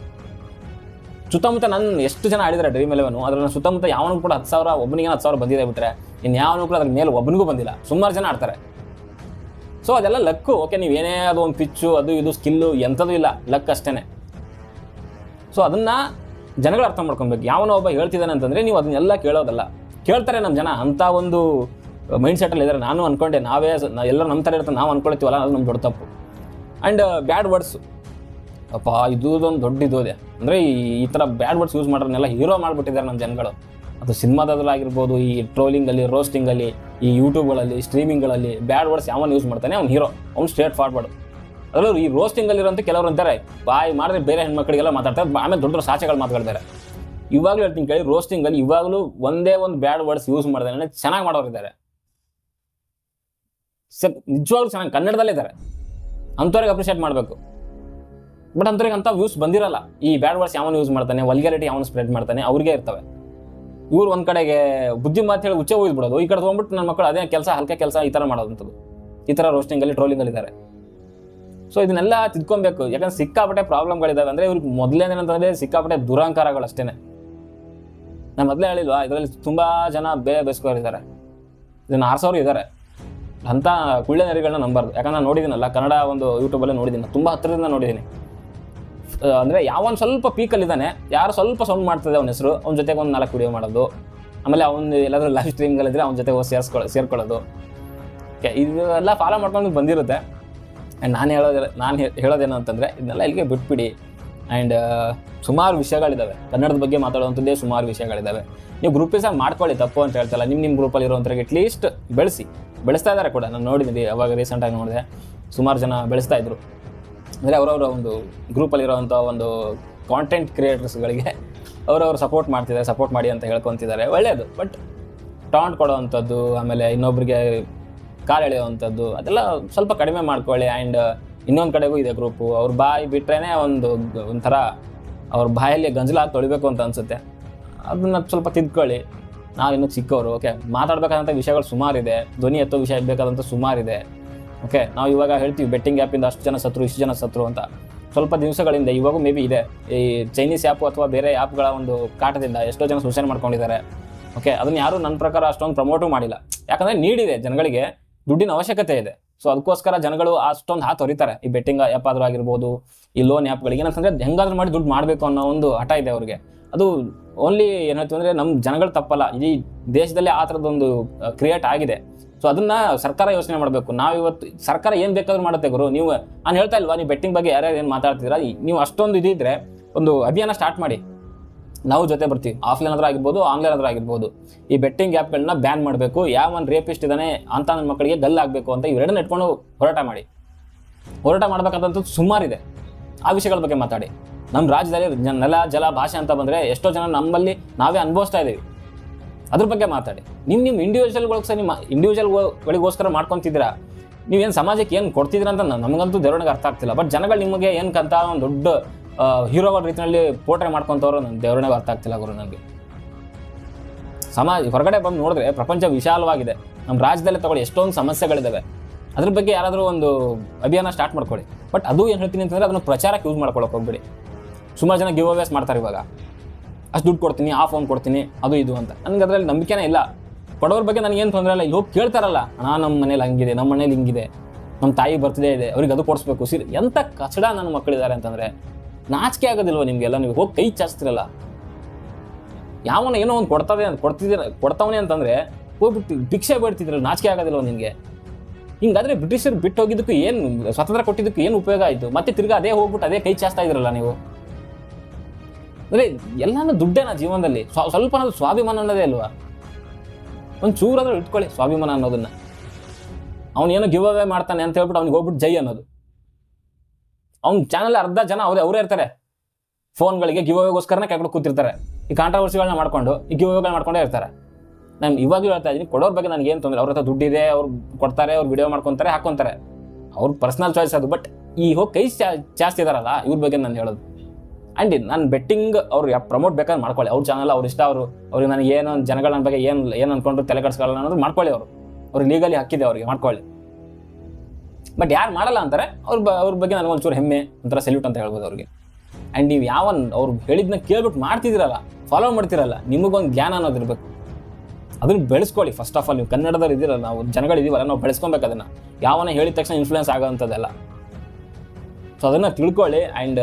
ಸುತ್ತಮುತ್ತ ನನ್ನ ಎಷ್ಟು ಜನ ಆಡಿದ್ರೆ ಡ್ರೀಮ್ ಎಲೆವನು ಅದ್ರಲ್ಲಿ ಸುತ್ತಮುತ್ತ ಯಾವನು ಕೂಡ ಹತ್ತು ಸಾವಿರ ಒಬ್ಬನಿಗೆ ಹತ್ತು ಸಾವಿರ ಬಂದಿದೆ ಬಿಟ್ಟರೆ ಇನ್ನು ಯಾವನು ಕೂಡ ಅದ್ರ ಮೇಲೆ ಒಬ್ಬನಿಗೂ ಬಂದಿಲ್ಲ. ಸುಮಾರು ಜನ ಆಡ್ತಾರೆ. ಸೊ ಅದೆಲ್ಲ ಲಕ್ಕು. ಓಕೆ ನೀವು ಏನೇ ಅದು ಒಂದು ಪಿಚ್ಚು ಅದು ಇದು ಸ್ಕಿಲ್ಲು ಎಂಥದ್ದು ಇಲ್ಲ. ಲಕ್ ಅಷ್ಟೇ ಸೊ ಅದನ್ನ ಜನಗಳು ಅರ್ಥ ಮಾಡ್ಕೊಬೇಕು. ಯಾವನೋ ಒಬ್ಬ ಹೇಳ್ತಿದ್ದಾನೆ ಅಂತಂದರೆ ನೀವು ಅದನ್ನೆಲ್ಲ ಕೇಳೋದಲ್ಲ. ಕೇಳ್ತಾರೆ ನಮ್ಮ ಜನ. ಅಂಥ ಒಂದು ಮೈಂಡ್ ಸೆಟ್ಟಲ್ಲಿ ಇದ್ದಾರೆ ನಾನು ಅನ್ಕೊಂಡೆ, ನಾವೇ ಎಲ್ಲರೂ ನಮ್ಮ ಥರ ಇರ್ತಾರೆ, ನಾವು ಅಂದ್ಕೊಳ್ತೀವಲ್ಲ ಅದು ನಮ್ಮ ದೊಡ್ಡ ತಪ್ಪು. ಆ್ಯಂಡ್ ಬ್ಯಾಡ್ ವರ್ಡ್ಸು ಅಪ್ಪ ಇದು ಒಂದು ದೊಡ್ಡ ಇದು ಇದೆ ಅಂದರೆ ಈ ಥರ ಬ್ಯಾಡ್ ವರ್ಡ್ಸ್ ಯೂಸ್ ಮಾಡೋರ್ನೆಲ್ಲ ಹೀರೋ ಮಾಡಿಬಿಟ್ಟಿದ್ದಾರೆ ನಮ್ಮ ಜನಗಳು. ಅದು ಸಿನಿಮಾದಲ್ಲಾಗಿರ್ಬೋದು ಈ ಟ್ರೋಲಿಂಗಲ್ಲಿ ರೋಸ್ಟಿಂಗಲ್ಲಿ ಈ ಯೂಟ್ಯೂಬ್ಗಳಲ್ಲಿ ಸ್ಟ್ರೀಮಿಂಗ್ಗಳಲ್ಲಿ ಬ್ಯಾಡ್ ವರ್ಡ್ಸ್ ಯಾವನು ಯೂಸ್ ಮಾಡ್ತಾನೆ? ಅವ್ನು ಹೀರೋ ಅವ್ನು ಸ್ಟ್ರೇಟ್ ಫಾರ್ವರ್ಡ್ ಅದರಲ್ಲೂ ಈ ರೋಸ್ಟಿಂಗಲ್ಲಿರೋಂಥ ಕೆಲವರು ಅಂತಾರೆ, ಬಾಯಿ ಮಾಡಿದ್ರೆ ಬೇರೆ ಹೆಣ್ಮಕ್ಳಿಗೆಲ್ಲ ಮಾತಾಡ್ತಾರೆ. ಆಮೇಲೆ ದೊಡ್ಡ ದೊಡ್ಡ ಸಾಚೆಗಳು ಮಾತಾಡ್ತಾರೆ. ಇವಾಗಲೂ ಹೇಳ್ತೀನಿ ಕೇಳಿ ರೋಸ್ಟಿಂಗಲ್ಲಿ ಇವಾಗಲೂ ಒಂದೇ ಒಂದು ಬ್ಯಾಡ್ ವರ್ಡ್ಸ್ ಯೂಸ್ ಮಾಡಿದ್ರೆ ಚೆನ್ನಾಗಿ ಮಾಡೋರಿದ್ದಾರೆ ಸರ್, ನಿಜವಾಗ್ಲೂ ಚೆನ್ನಾಗಿ, ಕನ್ನಡದಲ್ಲೇ ಇದ್ದಾರೆ. ಅಂಥವ್ರಿಗೆ ಅಪ್ರಿಷಿಯೇಟ್ ಮಾಡಬೇಕು. ಬಟ್ ಅಂಥವ್ರಿಗೆ ಅಂತ ವ್ಯೂಸ್ ಬಂದಿರಲ್ಲ. ಈ ಬ್ಯಾಡ್ ವರ್ಡ್ಸ್ ಯಾವನು ಯೂಸ್ ಮಾಡ್ತಾನೆ ವಲ್ಗ್ಯಾರಿಟಿ ಯಾವನು ಸ್ಪ್ರೆಡ್ ಮಾಡ್ತಾನೆ, ಅವ್ರಿಗೆ ಇರ್ತವೆ. ಇವ್ರು ಒಂದ್ ಕಡೆಗೆ ಬುದ್ಧಿ ಮಾತು ಹೇಳಿ ಉಚ್ಚೆ ಹೋಗಿಬಿಡೋದು ಈ ಕಡೆ ತೊಗೊಂಡ್ಬಿಟ್ಟು ನನ್ನ ಮಕ್ಕಳು ಅದೇ ಕೆಲಸ, ಹಲ್ಕೆ ಕೆಲಸ ಈ ಥರ ಮಾಡೋದಂಥದ್ದು ಈ ಥರ ರೋಸ್ಟಿಂಗಲ್ಲಿ ಟ್ರೋಲಿಂಗಲ್ಲಿ ಇದ್ದಾರೆ ಸೊ ಇದನ್ನೆಲ್ಲ ತಿದ್ಕೊಬೇಕು. ಯಾಕಂದ್ರೆ ಸಿಕ್ಕಾಪಟ್ಟೆ ಪ್ರಾಬ್ಲಮ್ಗಳಿದಾವೆ. ಅಂದ್ರೆ ಇವ್ರಿಗೆ ಮೊದಲೇನೇನಂತಂದ್ರೆ ಸಿಕ್ಕಾಪಟ್ಟೆ ದುರಂಕಾರಗಳು ಅಷ್ಟೇನೆ. ನಾನು ಮೊದಲೇ ಹೇಳಿಲ್ವಾ? ಇದರಲ್ಲಿ ತುಂಬಾ ಜನ ಬೇರೆ ಬೇಸ್ಕೋರಿದ್ದಾರೆ ಇದನ್ನ ಆರ್ಸೋರು ಇದ್ದಾರೆ ಅಂತ ಕುಳ್ಳೆ ನರಿಗಳನ್ನ ನಂಬಾರ್ದು ಯಾಕಂದ್ರೆ ನಾನು ನೋಡಿದ್ದೀನಲ್ಲ ಕನ್ನಡ ಒಂದು ಯೂಟ್ಯೂಬಲ್ಲೇ ನೋಡಿದ್ದೀನಿ ತುಂಬ ಹತ್ತಿರದಿಂದ ನೋಡಿದ್ದೀನಿ ಅಂದರೆ ಯಾವ ಒಂದು ಸ್ವಲ್ಪ ಪೀಕಲ್ಲಿದ್ದಾನೆ ಯಾರು ಸ್ವಲ್ಪ ಸೌಂಡ್ ಮಾಡ್ತದೆ ಅವನ ಹೆಸರು, ಅವ್ನ ಜೊತೆಗೆ ಒಂದು ನಾಲ್ಕು ವಿಡಿಯೋ ಮಾಡೋದು. ಆಮೇಲೆ ಅವ್ನು ಎಲ್ಲಾದ್ರೂ ಲೈವ್ ಸ್ಟ್ರೀಮ್ಗಳಿದ್ರೆ ಅವ್ನ ಜೊತೆ ಹೋಗಿ ಸೇರಿಸ್ಕೊಳ್ಳೋ ಸೇರ್ಕೊಳ್ಳೋದು. ಇದೆಲ್ಲ ಫಾಲೋ ಮಾಡ್ಕೊಂಡು ಬಂದಿರುತ್ತೆ. ಆ್ಯಂಡ್ ನಾನು ಹೇಳೋದಿಲ್ಲ ನಾನು ಹೇಳೋದೇನು ಅಂತಂದರೆ, ಇದನ್ನೆಲ್ಲ ಇಲ್ಲಿಗೆ ಬಿಟ್ಬಿಡಿ. ಆ್ಯಂಡ್ ಸುಮಾರು ವಿಷಯಗಳಿದ್ದಾವೆ ಕನ್ನಡದ ಬಗ್ಗೆ ಮಾತಾಡುವಂಥದ್ದೇ ಸುಮಾರು ವಿಷಯಗಳಿದ್ದಾವೆ ನೀವು ಗ್ರೂಪಿಸಾಗಿ ಮಾಡ್ಕೊಳ್ಳಿ, ತಪ್ಪು ಅಂತ ಹೇಳ್ತಲ್ಲ ನಿಮ್ಮ ನಿಮ್ಮ ಗ್ರೂಪಲ್ಲಿ ಇರುವಂಥವ್ರಿಗೆ ಅಟ್ಲೀಸ್ಟ್ ಬೆಳೆಸಿ. ಬೆಳೆಸ್ತಾ ಇದ್ದಾರೆ ಕೂಡ. ನಾನು ನೋಡಿದ್ದೀನಿ ಅವಾಗ ರೀಸೆಂಟಾಗಿ ನೋಡಿದೆ. ಸುಮಾರು ಜನ ಬೆಳೆಸ್ತಾ ಇದ್ರು. ಅಂದರೆ ಅವರವರ ಒಂದು ಗ್ರೂಪಲ್ಲಿರೋವಂಥ ಒಂದು ಕಾಂಟೆಂಟ್ ಕ್ರಿಯೇಟರ್ಸ್ಗಳಿಗೆ ಅವರವರು ಸಪೋರ್ಟ್ ಮಾಡ್ತಿದ್ದಾರೆ ಸಪೋರ್ಟ್ ಮಾಡಿ ಅಂತ ಹೇಳ್ಕೊತಿದ್ದಾರೆ. ಒಳ್ಳೆಯದು ಬಟ್ ಟಾಂಟ್ ಕೊಡೋವಂಥದ್ದು, ಆಮೇಲೆ ಇನ್ನೊಬ್ರಿಗೆ ಕಾಲು ಎಳೆಯುವಂಥದ್ದು, ಅದೆಲ್ಲ ಸ್ವಲ್ಪ ಕಡಿಮೆ ಮಾಡ್ಕೊಳ್ಳಿ. ಆ್ಯಂಡ್ ಇನ್ನೊಂದು ಕಡೆಗೂ ಇದೆ ಗ್ರೂಪು ಅವ್ರ ಬಾಯಿ ಬಿಟ್ರೇ ಒಂದು ಒಂಥರ ಅವ್ರ ಬಾಯಲ್ಲಿ ಗಂಜಲ ತೊಳಿಬೇಕು ಅಂತ ಅನಿಸುತ್ತೆ. ಅದನ್ನ ಸ್ವಲ್ಪ ತಿದ್ಕೊಳ್ಳಿ. ನಾವು ಇನ್ನೂ ಚಿಕ್ಕವರು ಓಕೆ ಮಾತಾಡಬೇಕಾದಂಥ ವಿಷಯಗಳು ಸುಮಾರಿದೆ. ಧ್ವನಿ ಎತ್ತೋ ವಿಷಯ ಬೇಕಾದಂಥ ಸುಮಾರಿದೆ. ಓಕೆ ನಾವು ಇವಾಗ ಹೇಳ್ತೀವಿ ಬೆಟ್ಟಿಂಗ್ ಆ್ಯಪಿಂದ ಅಷ್ಟು ಜನ ಸತ್ರು, ಇಷ್ಟು ಜನ ಸತ್ರು ಅಂತ. ಸ್ವಲ್ಪ ದಿವಸಗಳಿಂದ, ಇವಾಗೂ ಮೇ ಬಿ ಇದೆ. ಈ ಚೈನೀಸ್ ಆ್ಯಪು ಅಥವಾ ಬೇರೆ ಆ್ಯಪ್ಗಳ ಒಂದು ಕಾಟದಿಂದ ಎಷ್ಟೋ ಜನ ಸೂಚನೆ ಮಾಡ್ಕೊಂಡಿದ್ದಾರೆ. ಓಕೆ ಅದನ್ನ ಯಾರು ನನ್ನ ಪ್ರಕಾರ ಅಷ್ಟೊಂದು ಪ್ರಮೋಟು ಮಾಡಿಲ್ಲ. ಯಾಕಂದರೆ ನೀಡಿದೆ ಜನಗಳಿಗೆ. ದುಡ್ಡಿನ ಅವಶ್ಯಕತೆ ಇದೆ. ಸೊ ಅದಕ್ಕೋಸ್ಕರ ಜನಗಳು ಅಷ್ಟೊಂದು ಹಾತ್ ಹೊರಿತಾರೆ ಈ ಬೆಟ್ಟಿಂಗ್ ಆ್ಯಪ್ ಆದರೂ ಆಗಿರ್ಬೋದು, ಈ ಲೋನ್ ಆ್ಯಪ್ಗಳಿಗೆ ಏನಂತಂದ್ರೆ, ಹೆಂಗಾದ್ರೂ ಮಾಡಿ ದುಡ್ಡು ಮಾಡಬೇಕು ಅನ್ನೋ ಒಂದು ಹಠ ಇದೆ ಅವ್ರಿಗೆ. ಅದು ಓನ್ಲಿ ಏನಾಯ್ತು ಅಂದರೆ ನಮ್ಮ ಜನಗಳು ತಪ್ಪಲ್ಲ. ಇಡೀ ದೇಶದಲ್ಲೇ ಆ ಥರದ್ದೊಂದು ಕ್ರಿಯೇಟ್ ಆಗಿದೆ. ಸೊ ಅದನ್ನ ಸರ್ಕಾರ ಯೋಚನೆ ಮಾಡಬೇಕು. ನಾವು ಇವತ್ತು ಸರ್ಕಾರ ಏನು ಬೇಕಾದ್ರೂ ಮಾಡುತ್ತೆ ಗುರು. ನೀವು, ನಾನು ಹೇಳ್ತಾ ಇಲ್ವಾ, ನೀವು ಬೆಟ್ಟಿಂಗ್ ಬಗ್ಗೆ ಯಾರ್ಯಾರು ಏನು ಮಾತಾಡ್ತೀರಾ ನೀವು ಅಷ್ಟೊಂದು ಇದಿದ್ರೆ, ಒಂದು ಅಭಿಯಾನ ಸ್ಟಾರ್ಟ್ ಮಾಡಿ. ನಾವು ಜೊತೆ ಬರ್ತೀವಿ. ಆಫ್ಲೈನ್ ಆದ್ರೂ ಆಗಿರ್ಬೋದು ಆನ್ಲೈನ್ ಆದ್ರೂ ಆಗಿರ್ಬೋದು. ಈ ಬೆಟ್ಟಿಂಗ್ ಆ್ಯಪ್ಗಳನ್ನ ಬ್ಯಾನ್ ಮಾಡಬೇಕು. ಯಾವ ಒಂದು ರೇಪಿಸ್ಟ್ ಇದ್ದಾನೆ ಅಂತ ನನ್ನ ಮಕ್ಕಳಿಗೆ ಗಲ್ ಆಗಬೇಕು ಅಂತ ಇವೆರಡನ್ನ ಇಟ್ಕೊಂಡು ಹೋರಾಟ ಮಾಡಿ. ಹೋರಾಟ ಮಾಡಬೇಕಾದಂಥದ್ದು ಸುಮಾರಿದೆ. ಆ ವಿಷಯಗಳ ಬಗ್ಗೆ ಮಾತಾಡಿ. ನಮ್ಮ ರಾಜ್ಯದಲ್ಲಿ ನೆಲ, ಜಲ, ಭಾಷೆ ಅಂತ ಬಂದರೆ ಎಷ್ಟೋ ಜನ ನಮ್ಮಲ್ಲಿ ನಾವೇ ಅನುಭವಿಸ್ತಾ ಇದ್ದೀವಿ ಅದ್ರ ಬಗ್ಗೆ ಮಾತಾಡಿ. ನಿಮ್ಮ ನಿಮ್ಮ ಇಂಡಿವಿಜುವಲ್ಗೋಸ್ಕರ ನಿಮ್ಮ ಇಂಡಿವಿಜುವಲ್ಗಳಿಗೋಸ್ಕರ ಮಾಡ್ಕೊತಿದ್ದೀರಾ? ನೀವೇನು ಸಮಾಜಕ್ಕೆ ಏನು ಕೊಡ್ತಿದ್ದೀರಾ ಅಂತ ನಮಗಂತೂ ದೇವ್ರನಿಗೆ ಅರ್ಥ ಆಗ್ತಿಲ್ಲ. ಬಟ್ ಜನಗಳು ನಿಮಗೆ ಏನಕ್ಕಂತ ಒಂದು ದೊಡ್ಡ ಹೀರೋಗಳ ರೀತಿಯಲ್ಲಿ ಪೋಟ್ರೆ ಮಾಡ್ಕೊತವ್ರು ನನ್ನ ದೇವ್ರನೇ ಅರ್ಥ ಆಗ್ತಿಲ್ಲ ಗುರು ನನಗೆ ಸಮಾಜ ಹೊರಗಡೆ ಬಂದು ನೋಡಿದ್ರೆ ಪ್ರಪಂಚ ವಿಶಾಲವಾಗಿದೆ. ನಮ್ಮ ರಾಜ್ಯದಲ್ಲೇ ತಗೊಳ್ಳಿ, ಎಷ್ಟೊಂದು ಸಮಸ್ಯೆಗಳಿದ್ದಾವೆ ಅದ್ರ ಬಗ್ಗೆ ಯಾರಾದರೂ ಒಂದು ಅಭಿಯಾನ ಸ್ಟಾರ್ಟ್ ಮಾಡ್ಕೊಳ್ಳಿ. ಬಟ್ ಅದು ಏನು ಹೇಳ್ತೀನಿ ಅಂತಂದರೆ ಅದನ್ನು ಪ್ರಚಾರಕ್ಕೆ ಯೂಸ್ ಮಾಡ್ಕೊಳಕ್ಕೆ ಹೋಗ್ಬೇಡಿ. ಸುಮಾರು ಜನ ಗಿವ್ ಅವೇಸ್ ಮಾಡ್ತಾರೆ ಇವಾಗ. ಅಷ್ಟು ದುಡ್ಡು ಕೊಡ್ತೀನಿ, ಆ ಫೋನ್ ಕೊಡ್ತೀನಿ, ಅದು ಇದು ಅಂತ. ನನಗೆ ಅದರಲ್ಲಿ ನಂಬಿಕೆನೇ ಇಲ್ಲ. ಕೊಡೋರ ಬಗ್ಗೆ ನನಗೇನು ತೊಂದರೆ ಇಲ್ಲ. ಇಲ್ಲಿ ಹೋಗಿ ಕೇಳ್ತಾರಲ್ಲ ನಾ ನಮ್ಮ ಮನೇಲಿ ಹಂಗಿದೆ, ನಮ್ಮ ಮನೇಲಿ ಹಿಂಗಿದೆ, ನಮ್ಮ ತಾಯಿ ಬರ್ತದೇ ಇದೆ, ಅವ್ರಿಗೆ ಅದು ಕೊಡಿಸ್ಬೇಕು. ಸೀರೆ ಎಂಥ ಕಚಡ ನನ್ನ ಮಕ್ಕಳಿದ್ದಾರೆ ಅಂತಂದರೆ ನಾಚಿಕೆ ಆಗೋದಿಲ್ವ ನಿಮಗೆಲ್ಲ? ನೀವು ಹೋಗಿ ಕೈ ಚಾಚ್ತಿರಲ್ಲ. ಯಾವನ ಏನೋ ಒಂದು ಕೊಡ್ತದೆ ಅಂತ ಕೊಡ್ತಿದ್ದೀರ ಕೊಡ್ತಾವನೆ ಅಂತಂದರೆ ಹೋಗ್ಬಿಟ್ಟು ಭಿಕ್ಷೆ ಬೇಡ್ತಿದ್ರಲ್ಲ, ನಾಚಿಕೆ ಆಗೋದಿಲ್ವ ನಿಮಗೆ? ಹಿಂಗಾದ್ರೆ ಬ್ರಿಟಿಷರು ಬಿಟ್ಟು ಹೋಗಿದ್ದಕ್ಕೂ ಏನು, ಸ್ವಾತಂತ್ರ್ಯ ಕೊಟ್ಟಿದ್ದಕ್ಕೂ ಏನು ಉಪಯೋಗ ಆಯಿತು? ಮತ್ತೆ ತಿರ್ಗಾ ಅದೇ ಹೋಗ್ಬಿಟ್ಟು ಅದೇ ಕೈ ಚಾಚ್ತಾ ಇದ್ರಲ್ಲ ನೀವು? ಅಂದರೆ ಎಲ್ಲಾನು ದುಡ್ಡೇನಾ ಜೀವನದಲ್ಲಿ? ಸ್ವ- ಸ್ವಲ್ಪ ಸ್ವಾಭಿಮಾನ ಅನ್ನೋದೇ ಅಲ್ವಾ? ಒಂದು ಚೂರಾದ್ರೂ ಇಟ್ಕೊಳ್ಳಿ ಸ್ವಾಭಿಮಾನ ಅನ್ನೋದನ್ನ. ಅವನೇನೋ ಗಿವ್ ಅವೇ ಮಾಡ್ತಾನೆ ಅಂತ ಹೇಳ್ಬಿಟ್ಟು ಅವ್ನಿಗೆ ಹೋಗ್ಬಿಟ್ಟು ಜೈ ಅನ್ನೋದು. ಅವ್ನ ಚಾನಲ್ ಅರ್ಧ ಜನ ಅವರೇ ಅವರೇ ಇರ್ತಾರೆ. ಫೋನ್ಗಳಿಗೆ ಗಿವ್ ಅವೇಗೋಸ್ಕರನೇ ಕೆಳಗಡೆ ಕೂತಿರ್ತಾರೆ. ಈ ಕಾಂಟ್ರವರ್ಸಿಗಳನ್ನ ಮಾಡ್ಕೊಂಡು, ಈ ಗಿವ್ ಮಾಡ್ಕೊಂಡೇ ಇರ್ತಾರೆ. ನಾನು ಇವಾಗಲೂ ಹೇಳ್ತಾ ಇದ್ದೀನಿ, ಕೊಡೋರ ಬಗ್ಗೆ ನನಗೆ ಏನು ತೊಂದರೆ ಅವ್ರ ಹತ್ರ ದುಡ್ಡಿದೆ ಅವ್ರು ಕೊಡ್ತಾರೆ, ಅವ್ರು ವಿಡಿಯೋ ಮಾಡ್ಕೊತಾರೆ, ಹಾಕೊಂತಾರೆ. ಅವ್ರ ಪರ್ಸನಲ್ ಚಾಯ್ಸ್ ಅದು. ಬಟ್ ಈ ಹೋಗಿ ಕೈ ಜಾಸ್ತಿ ಇದಾರಲ್ಲ, ಇವ್ರ ಬಗ್ಗೆ ನಾನು ಹೇಳೋದು. ಆ್ಯಂಡ್ ನಾನು ಬೆಟ್ಟಿಂಗ್ ಅವ್ರು ಪ್ರಮೋಟ್ ಬೇಕಾದ್ರೆ ಮಾಡ್ಕೊಳ್ಳಿ. ಅವ್ರ ಚಾನಲ್ ಅವ್ರ ಇಷ್ಟ, ಅವರು ಅವ್ರಿಗೆ ನನಗೆ ಏನು ಜನಗಳ ಬಗ್ಗೆ ಏನು ಏನು ಅನ್ಕೊಂಡ್ರು, ತಲೆ ಕೆಡಿಸ್ಕೊಳ್ಳಲ್ಲ ಅನ್ನೋದು ಮಾಡ್ಕೊಳ್ಳಿ ಅವರು. ಅವ್ರಿಗೆ ಲೀಗಲಿ ಹಾಕಿದೆ ಅವ್ರಿಗೆ, ಮಾಡ್ಕೊಳ್ಳಿ. ಬಟ್ ಯಾರು ಮಾಡಲ್ಲ ಅಂತಾರೆ, ಅವ್ರ ಬ, ಅವ್ರ ಬಗ್ಗೆ ನನಗೆ ಒಂಚೂರು ಹೆಮ್ಮೆ, ಒಂಥರ ಸೆಲ್ಯೂಟ್ ಅಂತ ಹೇಳ್ಬೋದು ಅವ್ರಿಗೆ. ಆ್ಯಂಡ್ ನೀವು ಯಾವ ಅವ್ರು ಹೇಳಿದ್ನ ಕೇಳ್ಬಿಟ್ಟು ಮಾಡ್ತಿದ್ದೀರಲ್ಲ ಫಾಲೋ ಮಾಡ್ತಿರಲ್ಲ, ನಿಮಗೊಂದು ಜ್ಞಾನ ಅನ್ನೋದಿರ್ಬೇಕು ಅದನ್ನು ಬೆಳೆಸ್ಕೊಳ್ಳಿ. ಫಸ್ಟ್ ಆಫ್ ಆಲ್ ನೀವು ಕನ್ನಡದವ್ರು ಇದ್ದೀರಲ್ಲ, ನಾವು ಜನಗಳಿದ್ದೀವಲ್ಲ ನಾವು ಬೆಳೆಸ್ಕೊಬೇಕು ಅದನ್ನು. ಯಾವನ ಹೇಳಿದ ತಕ್ಷಣ ಇನ್ಫ್ಲೂಯೆನ್ಸ್ ಆಗೋವಂಥದ್ದೆಲ್ಲ ಸೊ ಅದನ್ನು ತಿಳ್ಕೊಳ್ಳಿ ಆ್ಯಂಡ್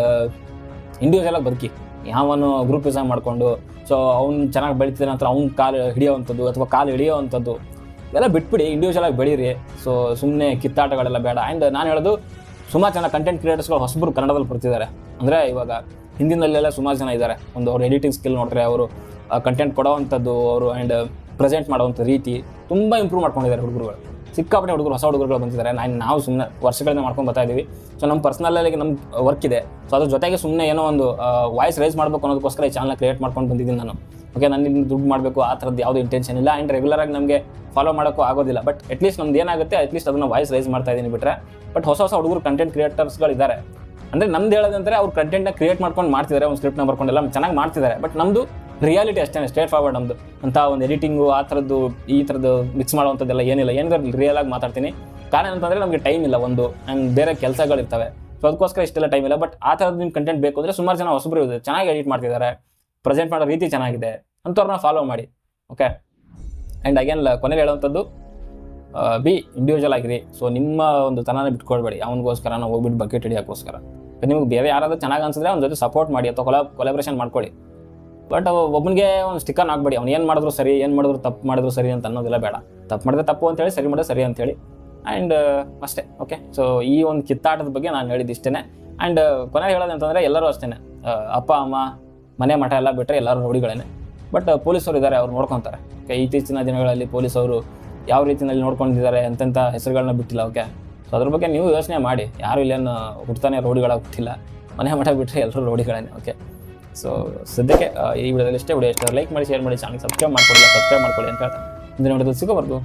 ಇಂಡಿವಿಜುವಲ್ ಆಗಿ ಬದುಕಿ ಯಾವನು ಗ್ರೂಪಿಸಮ್ ಮಾಡಿಕೊಂಡು ಸೊ ಅವ್ನು ಚೆನ್ನಾಗಿ ಬೆಳೀತಿದ್ದ ನಂತರ ಅವ್ನ ಕಾಲು ಹಿಡಿಯೋವಂಥದ್ದು ಅಥವಾ ಕಾಲು ಹಿಡಿಯೋವಂಥದ್ದು ಇವೆಲ್ಲ ಬಿಟ್ಬಿಡಿ ಇಂಡಿವಿಜುವಲ್ ಆಗಿ ಬೆಳೀರಿ. ಸೊ ಸುಮ್ಮನೆ ಕಿತ್ತಾಟಗಳೆಲ್ಲ ಬೇಡ. ಆ್ಯಂಡ್ ನಾನು ಹೇಳೋದು, ಸುಮಾರು ಜನ ಕಂಟೆಂಟ್ ಕ್ರಿಯೇಟರ್ಸ್ಗಳು ಹೊಸಬ್ರು ಕನ್ನಡದಲ್ಲಿ ಬರ್ತಿದ್ದಾರೆ. ಅಂದರೆ ಇವಾಗ ಹಿಂದಿನಲ್ಲೆಲ್ಲ ಸುಮಾರು ಜನ ಇದ್ದಾರೆ. ಒಂದು ಅವ್ರ ಎಡಿಟಿಂಗ್ ಸ್ಕಿಲ್ ನೋಡಿದ್ರೆ ಅವರು ಕಂಟೆಂಟ್ ಕೊಡೋವಂಥದ್ದು ಅವರು ಆ್ಯಂಡ್ ಪ್ರೆಸೆಂಟ್ ಮಾಡುವಂಥ ರೀತಿ ತುಂಬ ಇಂಪ್ರೂವ್ ಮಾಡ್ಕೊಂಡಿದ್ದಾರೆ ಹುಡುಗರುಗಳು. ಸಿಕ್ಕಾಪಟ್ಟೆ ಹುಡುಗರು, ಹೊಸ ಹುಡುಗರುಗಳು ಬಂದಿದ್ದಾರೆ. ನಾನು ನಾವು ಸುಮ್ಮನೆ ವರ್ಷಗಳಿಂದ ಮಾಡ್ಕೊಂಡು ಬರ್ತಾ ಇದ್ದೀವಿ ಸೊ ನಮ್ಮ ಪರ್ಸ್ನಲ್ಲಾಗಿ ನಮ್ಮ ವರ್ಕ್ ಇದೆ. ಸೊ ಅದ್ರ ಜೊತೆಗೆ ಸುಮ್ಮನೆ ಏನೋ ಒಂದು ವಾಯ್ಸ್ ರೈಸ್ ಮಾಡಬೇಕು ಅನ್ನೋದಕ್ಕೋಸ್ಕರ ಈ ಚಾನಲ್ ಕ್ರಿಯೇಟ್ ಮಾಡ್ಕೊಂಡು ಬಂದಿದ್ದೀನಿ ನಾನು. ಓಕೆ ನಾನು ದುಡ್ಡು ಮಾಡಬೇಕು, ಆ ಥರದ್ದು ಯಾವುದೇ ಇಂಟೆನ್ಷನ್ ಇಲ್ಲ. ಆ್ಯಂಡ್ ರೆಗ್ಯುಲರಾಗಿ ನಮಗೆ ಫಾಲೋ ಮಾಡೋಕ್ಕೂ ಆಗೋದಿಲ್ಲ. ಬಟ್ ಅಟ್ಲೀಸ್ಟ್ ನಮ್ದು ಏನಾಗುತ್ತೆ ಅಟ್ಲೀಸ್ಟ್ ಅದನ್ನು ವಾಯ್ಸ್ ರೈಸ್ ಮಾಡ್ತಾ ಇದ್ದೀನಿ ಬಿಟ್ರೆ. ಬಟ್ ಹೊಸ ಹೊಸ ಹುಡುಗರು ಕಂಟೆಂಟ್ ಕ್ರಿಯೇಟರ್ಸ್ಗಳಿದ್ದಾರೆ ಅಂದರೆ ನಮ್ದು ಹೇಳೋದಂದ್ರೆ ಅವ್ರು ಕಂಟೆಂಟ್ನ ಕ್ರಿಯೇಟ್ ಮಾಡ್ಕೊಂಡು ಮಾಡ್ತಿದ್ದಾರೆ, ಒಂದು ಸ್ಕ್ರಿಪ್ಟ್ನ ಬರ್ಕೊಂಡೆಲ್ಲ ಚೆನ್ನಾಗಿ ಮಾಡ್ತಿದ್ದಾರೆ. ಬಟ್ ನಮ್ಮದು ರಿಯಾಲಿಟಿ ಅಷ್ಟೇ ಸ್ಟ್ರೇಟ್ ಫಾರ್ವರ್ಡ್ ನಮ್ಮದು ಅಂತ ಒಂದು ಎಡಿಟಿಂಗು ಆ ಥರದ್ದು, ಈ ಥರದ್ದು ಮಿಕ್ಸ್ ಮಾಡುವಂಥದ್ದೆಲ್ಲ ಏನಿಲ್ಲ. ಏನಿದ್ರೆ ರಿಯಲ್ ಆಗಿ ಮಾತಾಡ್ತೀನಿ. ಕಾರಣ ಅಂತಂದರೆ ನಮಗೆ ಟೈಮ್ ಇಲ್ಲ ಒಂದು ಆ್ಯಂಡ್ ಬೇರೆ ಕೆಲಸಗಳಿರ್ತವೆ. ಸೊ ಅದಕ್ಕೋಸ್ಕರ ಇಷ್ಟೆಲ್ಲ ಟೈಮ್ ಇಲ್ಲ. ಬಟ್ ಆ ಥರದ್ದು ನಿಮ್ಮ ಕಂಟೆಂಟ್ ಬೇಕು ಅಂದರೆ ಸುಮಾರು ಜನ ಹೊಸಬ್ರು ಇದೆ ಚೆನ್ನಾಗಿ ಎಡಿಟ್ ಮಾಡ್ತಿದ್ದಾರೆ. ಪ್ರೆಸೆಂಟ್ ಮಾಡೋ ರೀತಿ ಚೆನ್ನಾಗಿದೆ. ಅಂತವ್ರನ್ನ ಫಾಲೋ ಮಾಡಿ. ಓಕೆ ಆ್ಯಂಡ್ ಅಗೇನ್ ಕೊನೆಗೆ ಹೇಳುವಂಥದ್ದು ಬಿ ಇಂಡಿವಿಜುವಲ್ ಆಗಿರಿ. ಸೊ ನಿಮ್ಮ ಒಂದು ತನನ ಬಿಟ್ಕೊಳ್ಬೇಡಿ. ಅವನಿಗೋಸ್ಕರ, ನಾವು ಹೋಗ್ಬಿಟ್ಟು ಬಕೆಟ್ ಹಿಡಿಯೋಕ್ಕೋಸ್ಕರ ನಿಮಗೆ ಬೇರೆ ಯಾರಾದರೂ ಚೆನ್ನಾಗಿ ಅನ್ಸಿದ್ರೆ ಅವ್ನ ಜೊತೆ ಸಪೋರ್ಟ್ ಮಾಡಿ, ಅಥವಾ ಕೊಲಾ ಕೊಲಾಬ್ರೇಷನ್ ಮಾಡ್ಕೊಳ್ಳಿ. ಬಟ್ ಒಬ್ಬನಿಗೆ ಒಂದು ಸ್ಟಿಕ್ಕರ್ ಹಾಕ್ಬೇಡಿ. ಅವ್ನು ಏನು ಮಾಡಿದ್ರು ಸರಿ, ಏನು ಮಾಡಿದ್ರು ತಪ್ಪು ಮಾಡಿದ್ರು ಸರಿ ಅಂತ ಅನ್ನೋದಿಲ್ಲ ಬೇಡ. ತಪ್ಪು ಮಾಡಿದ್ರೆ ತಪ್ಪು ಅಂತೇಳಿ ಸರಿ ಮಾಡಿದ್ರೆ ಸರಿ ಅಂತೇಳಿ ಆ್ಯಂಡ್ ಅಷ್ಟೇ ಓಕೆ ಸೊ ಈ ಒಂದು ಕಿತ್ತಾಟದ ಬಗ್ಗೆ ನಾನು ಹೇಳಿದ್ದು ಇಷ್ಟೇ ಆ್ಯಂಡ್ ಕೊನೆಗೆ ಹೇಳೋದಂತಂದರೆ ಎಲ್ಲರೂ ಅಷ್ಟೇ ಅಪ್ಪ, ಅಮ್ಮ, ಮನೆ ಮಠ ಎಲ್ಲ ಬಿಟ್ಟರೆ ಎಲ್ಲರೂ ರೌಡಿಗಳೇನೆ ಬಟ್ ಪೊಲೀಸರು ಇದ್ದಾರೆ ಅವ್ರು ನೋಡ್ಕೊತಾರೆ. ಇತ್ತೀಚಿನ ದಿನಗಳಲ್ಲಿ ಪೊಲೀಸವರು ಯಾವ ರೀತಿಯಲ್ಲಿ ನೋಡ್ಕೊಂಡಿದ್ದಾರೆ ಅಂತಂಥ ಹೆಸರುಗಳನ್ನ ಬಿಟ್ಟಿಲ್ಲ, ಓಕೆ? ಸೊ ಅದ್ರ ಬಗ್ಗೆ ನೀವು ಯೋಚನೆ ಮಾಡಿ. ಯಾರು ಇಲ್ಲೇನು ಹುಡ್ತಾನೆ ರೋಡಿಗಳ ಬಿಟ್ಟಿಲ್ಲ ಮನೆ ಮಠ ಬಿಟ್ಟರೆ ಎಲ್ಲರೂ ರೋಡಿಗಳೇ ಓಕೆ? ಸೊ ಸದ್ಯಕ್ಕೆ ಈ ವಿಡಿಯೋದಲ್ಲಿ ಇಷ್ಟೇ. ವಿಡಿಯೋ ಇಷ್ಟ ಲೈಕ್ ಮಾಡಿ ಶೇರ್ ಮಾಡಿ ಚಾನಲ್ ಸಬ್ಸ್ಕ್ರೈಬ್ ಮಾಡ್ಕೊಳ್ಳಿ ಸಬ್ಸ್ಕ್ರೈಬ್ ಮಾಡ್ಕೊಳ್ಳಿ ಅಂತ ಹೇಳ್ತಾ. ಮುಂದಿನ ವಿಡಿಯೋದಲ್ಲಿ ಸಿಗೋಬಾರ್ದು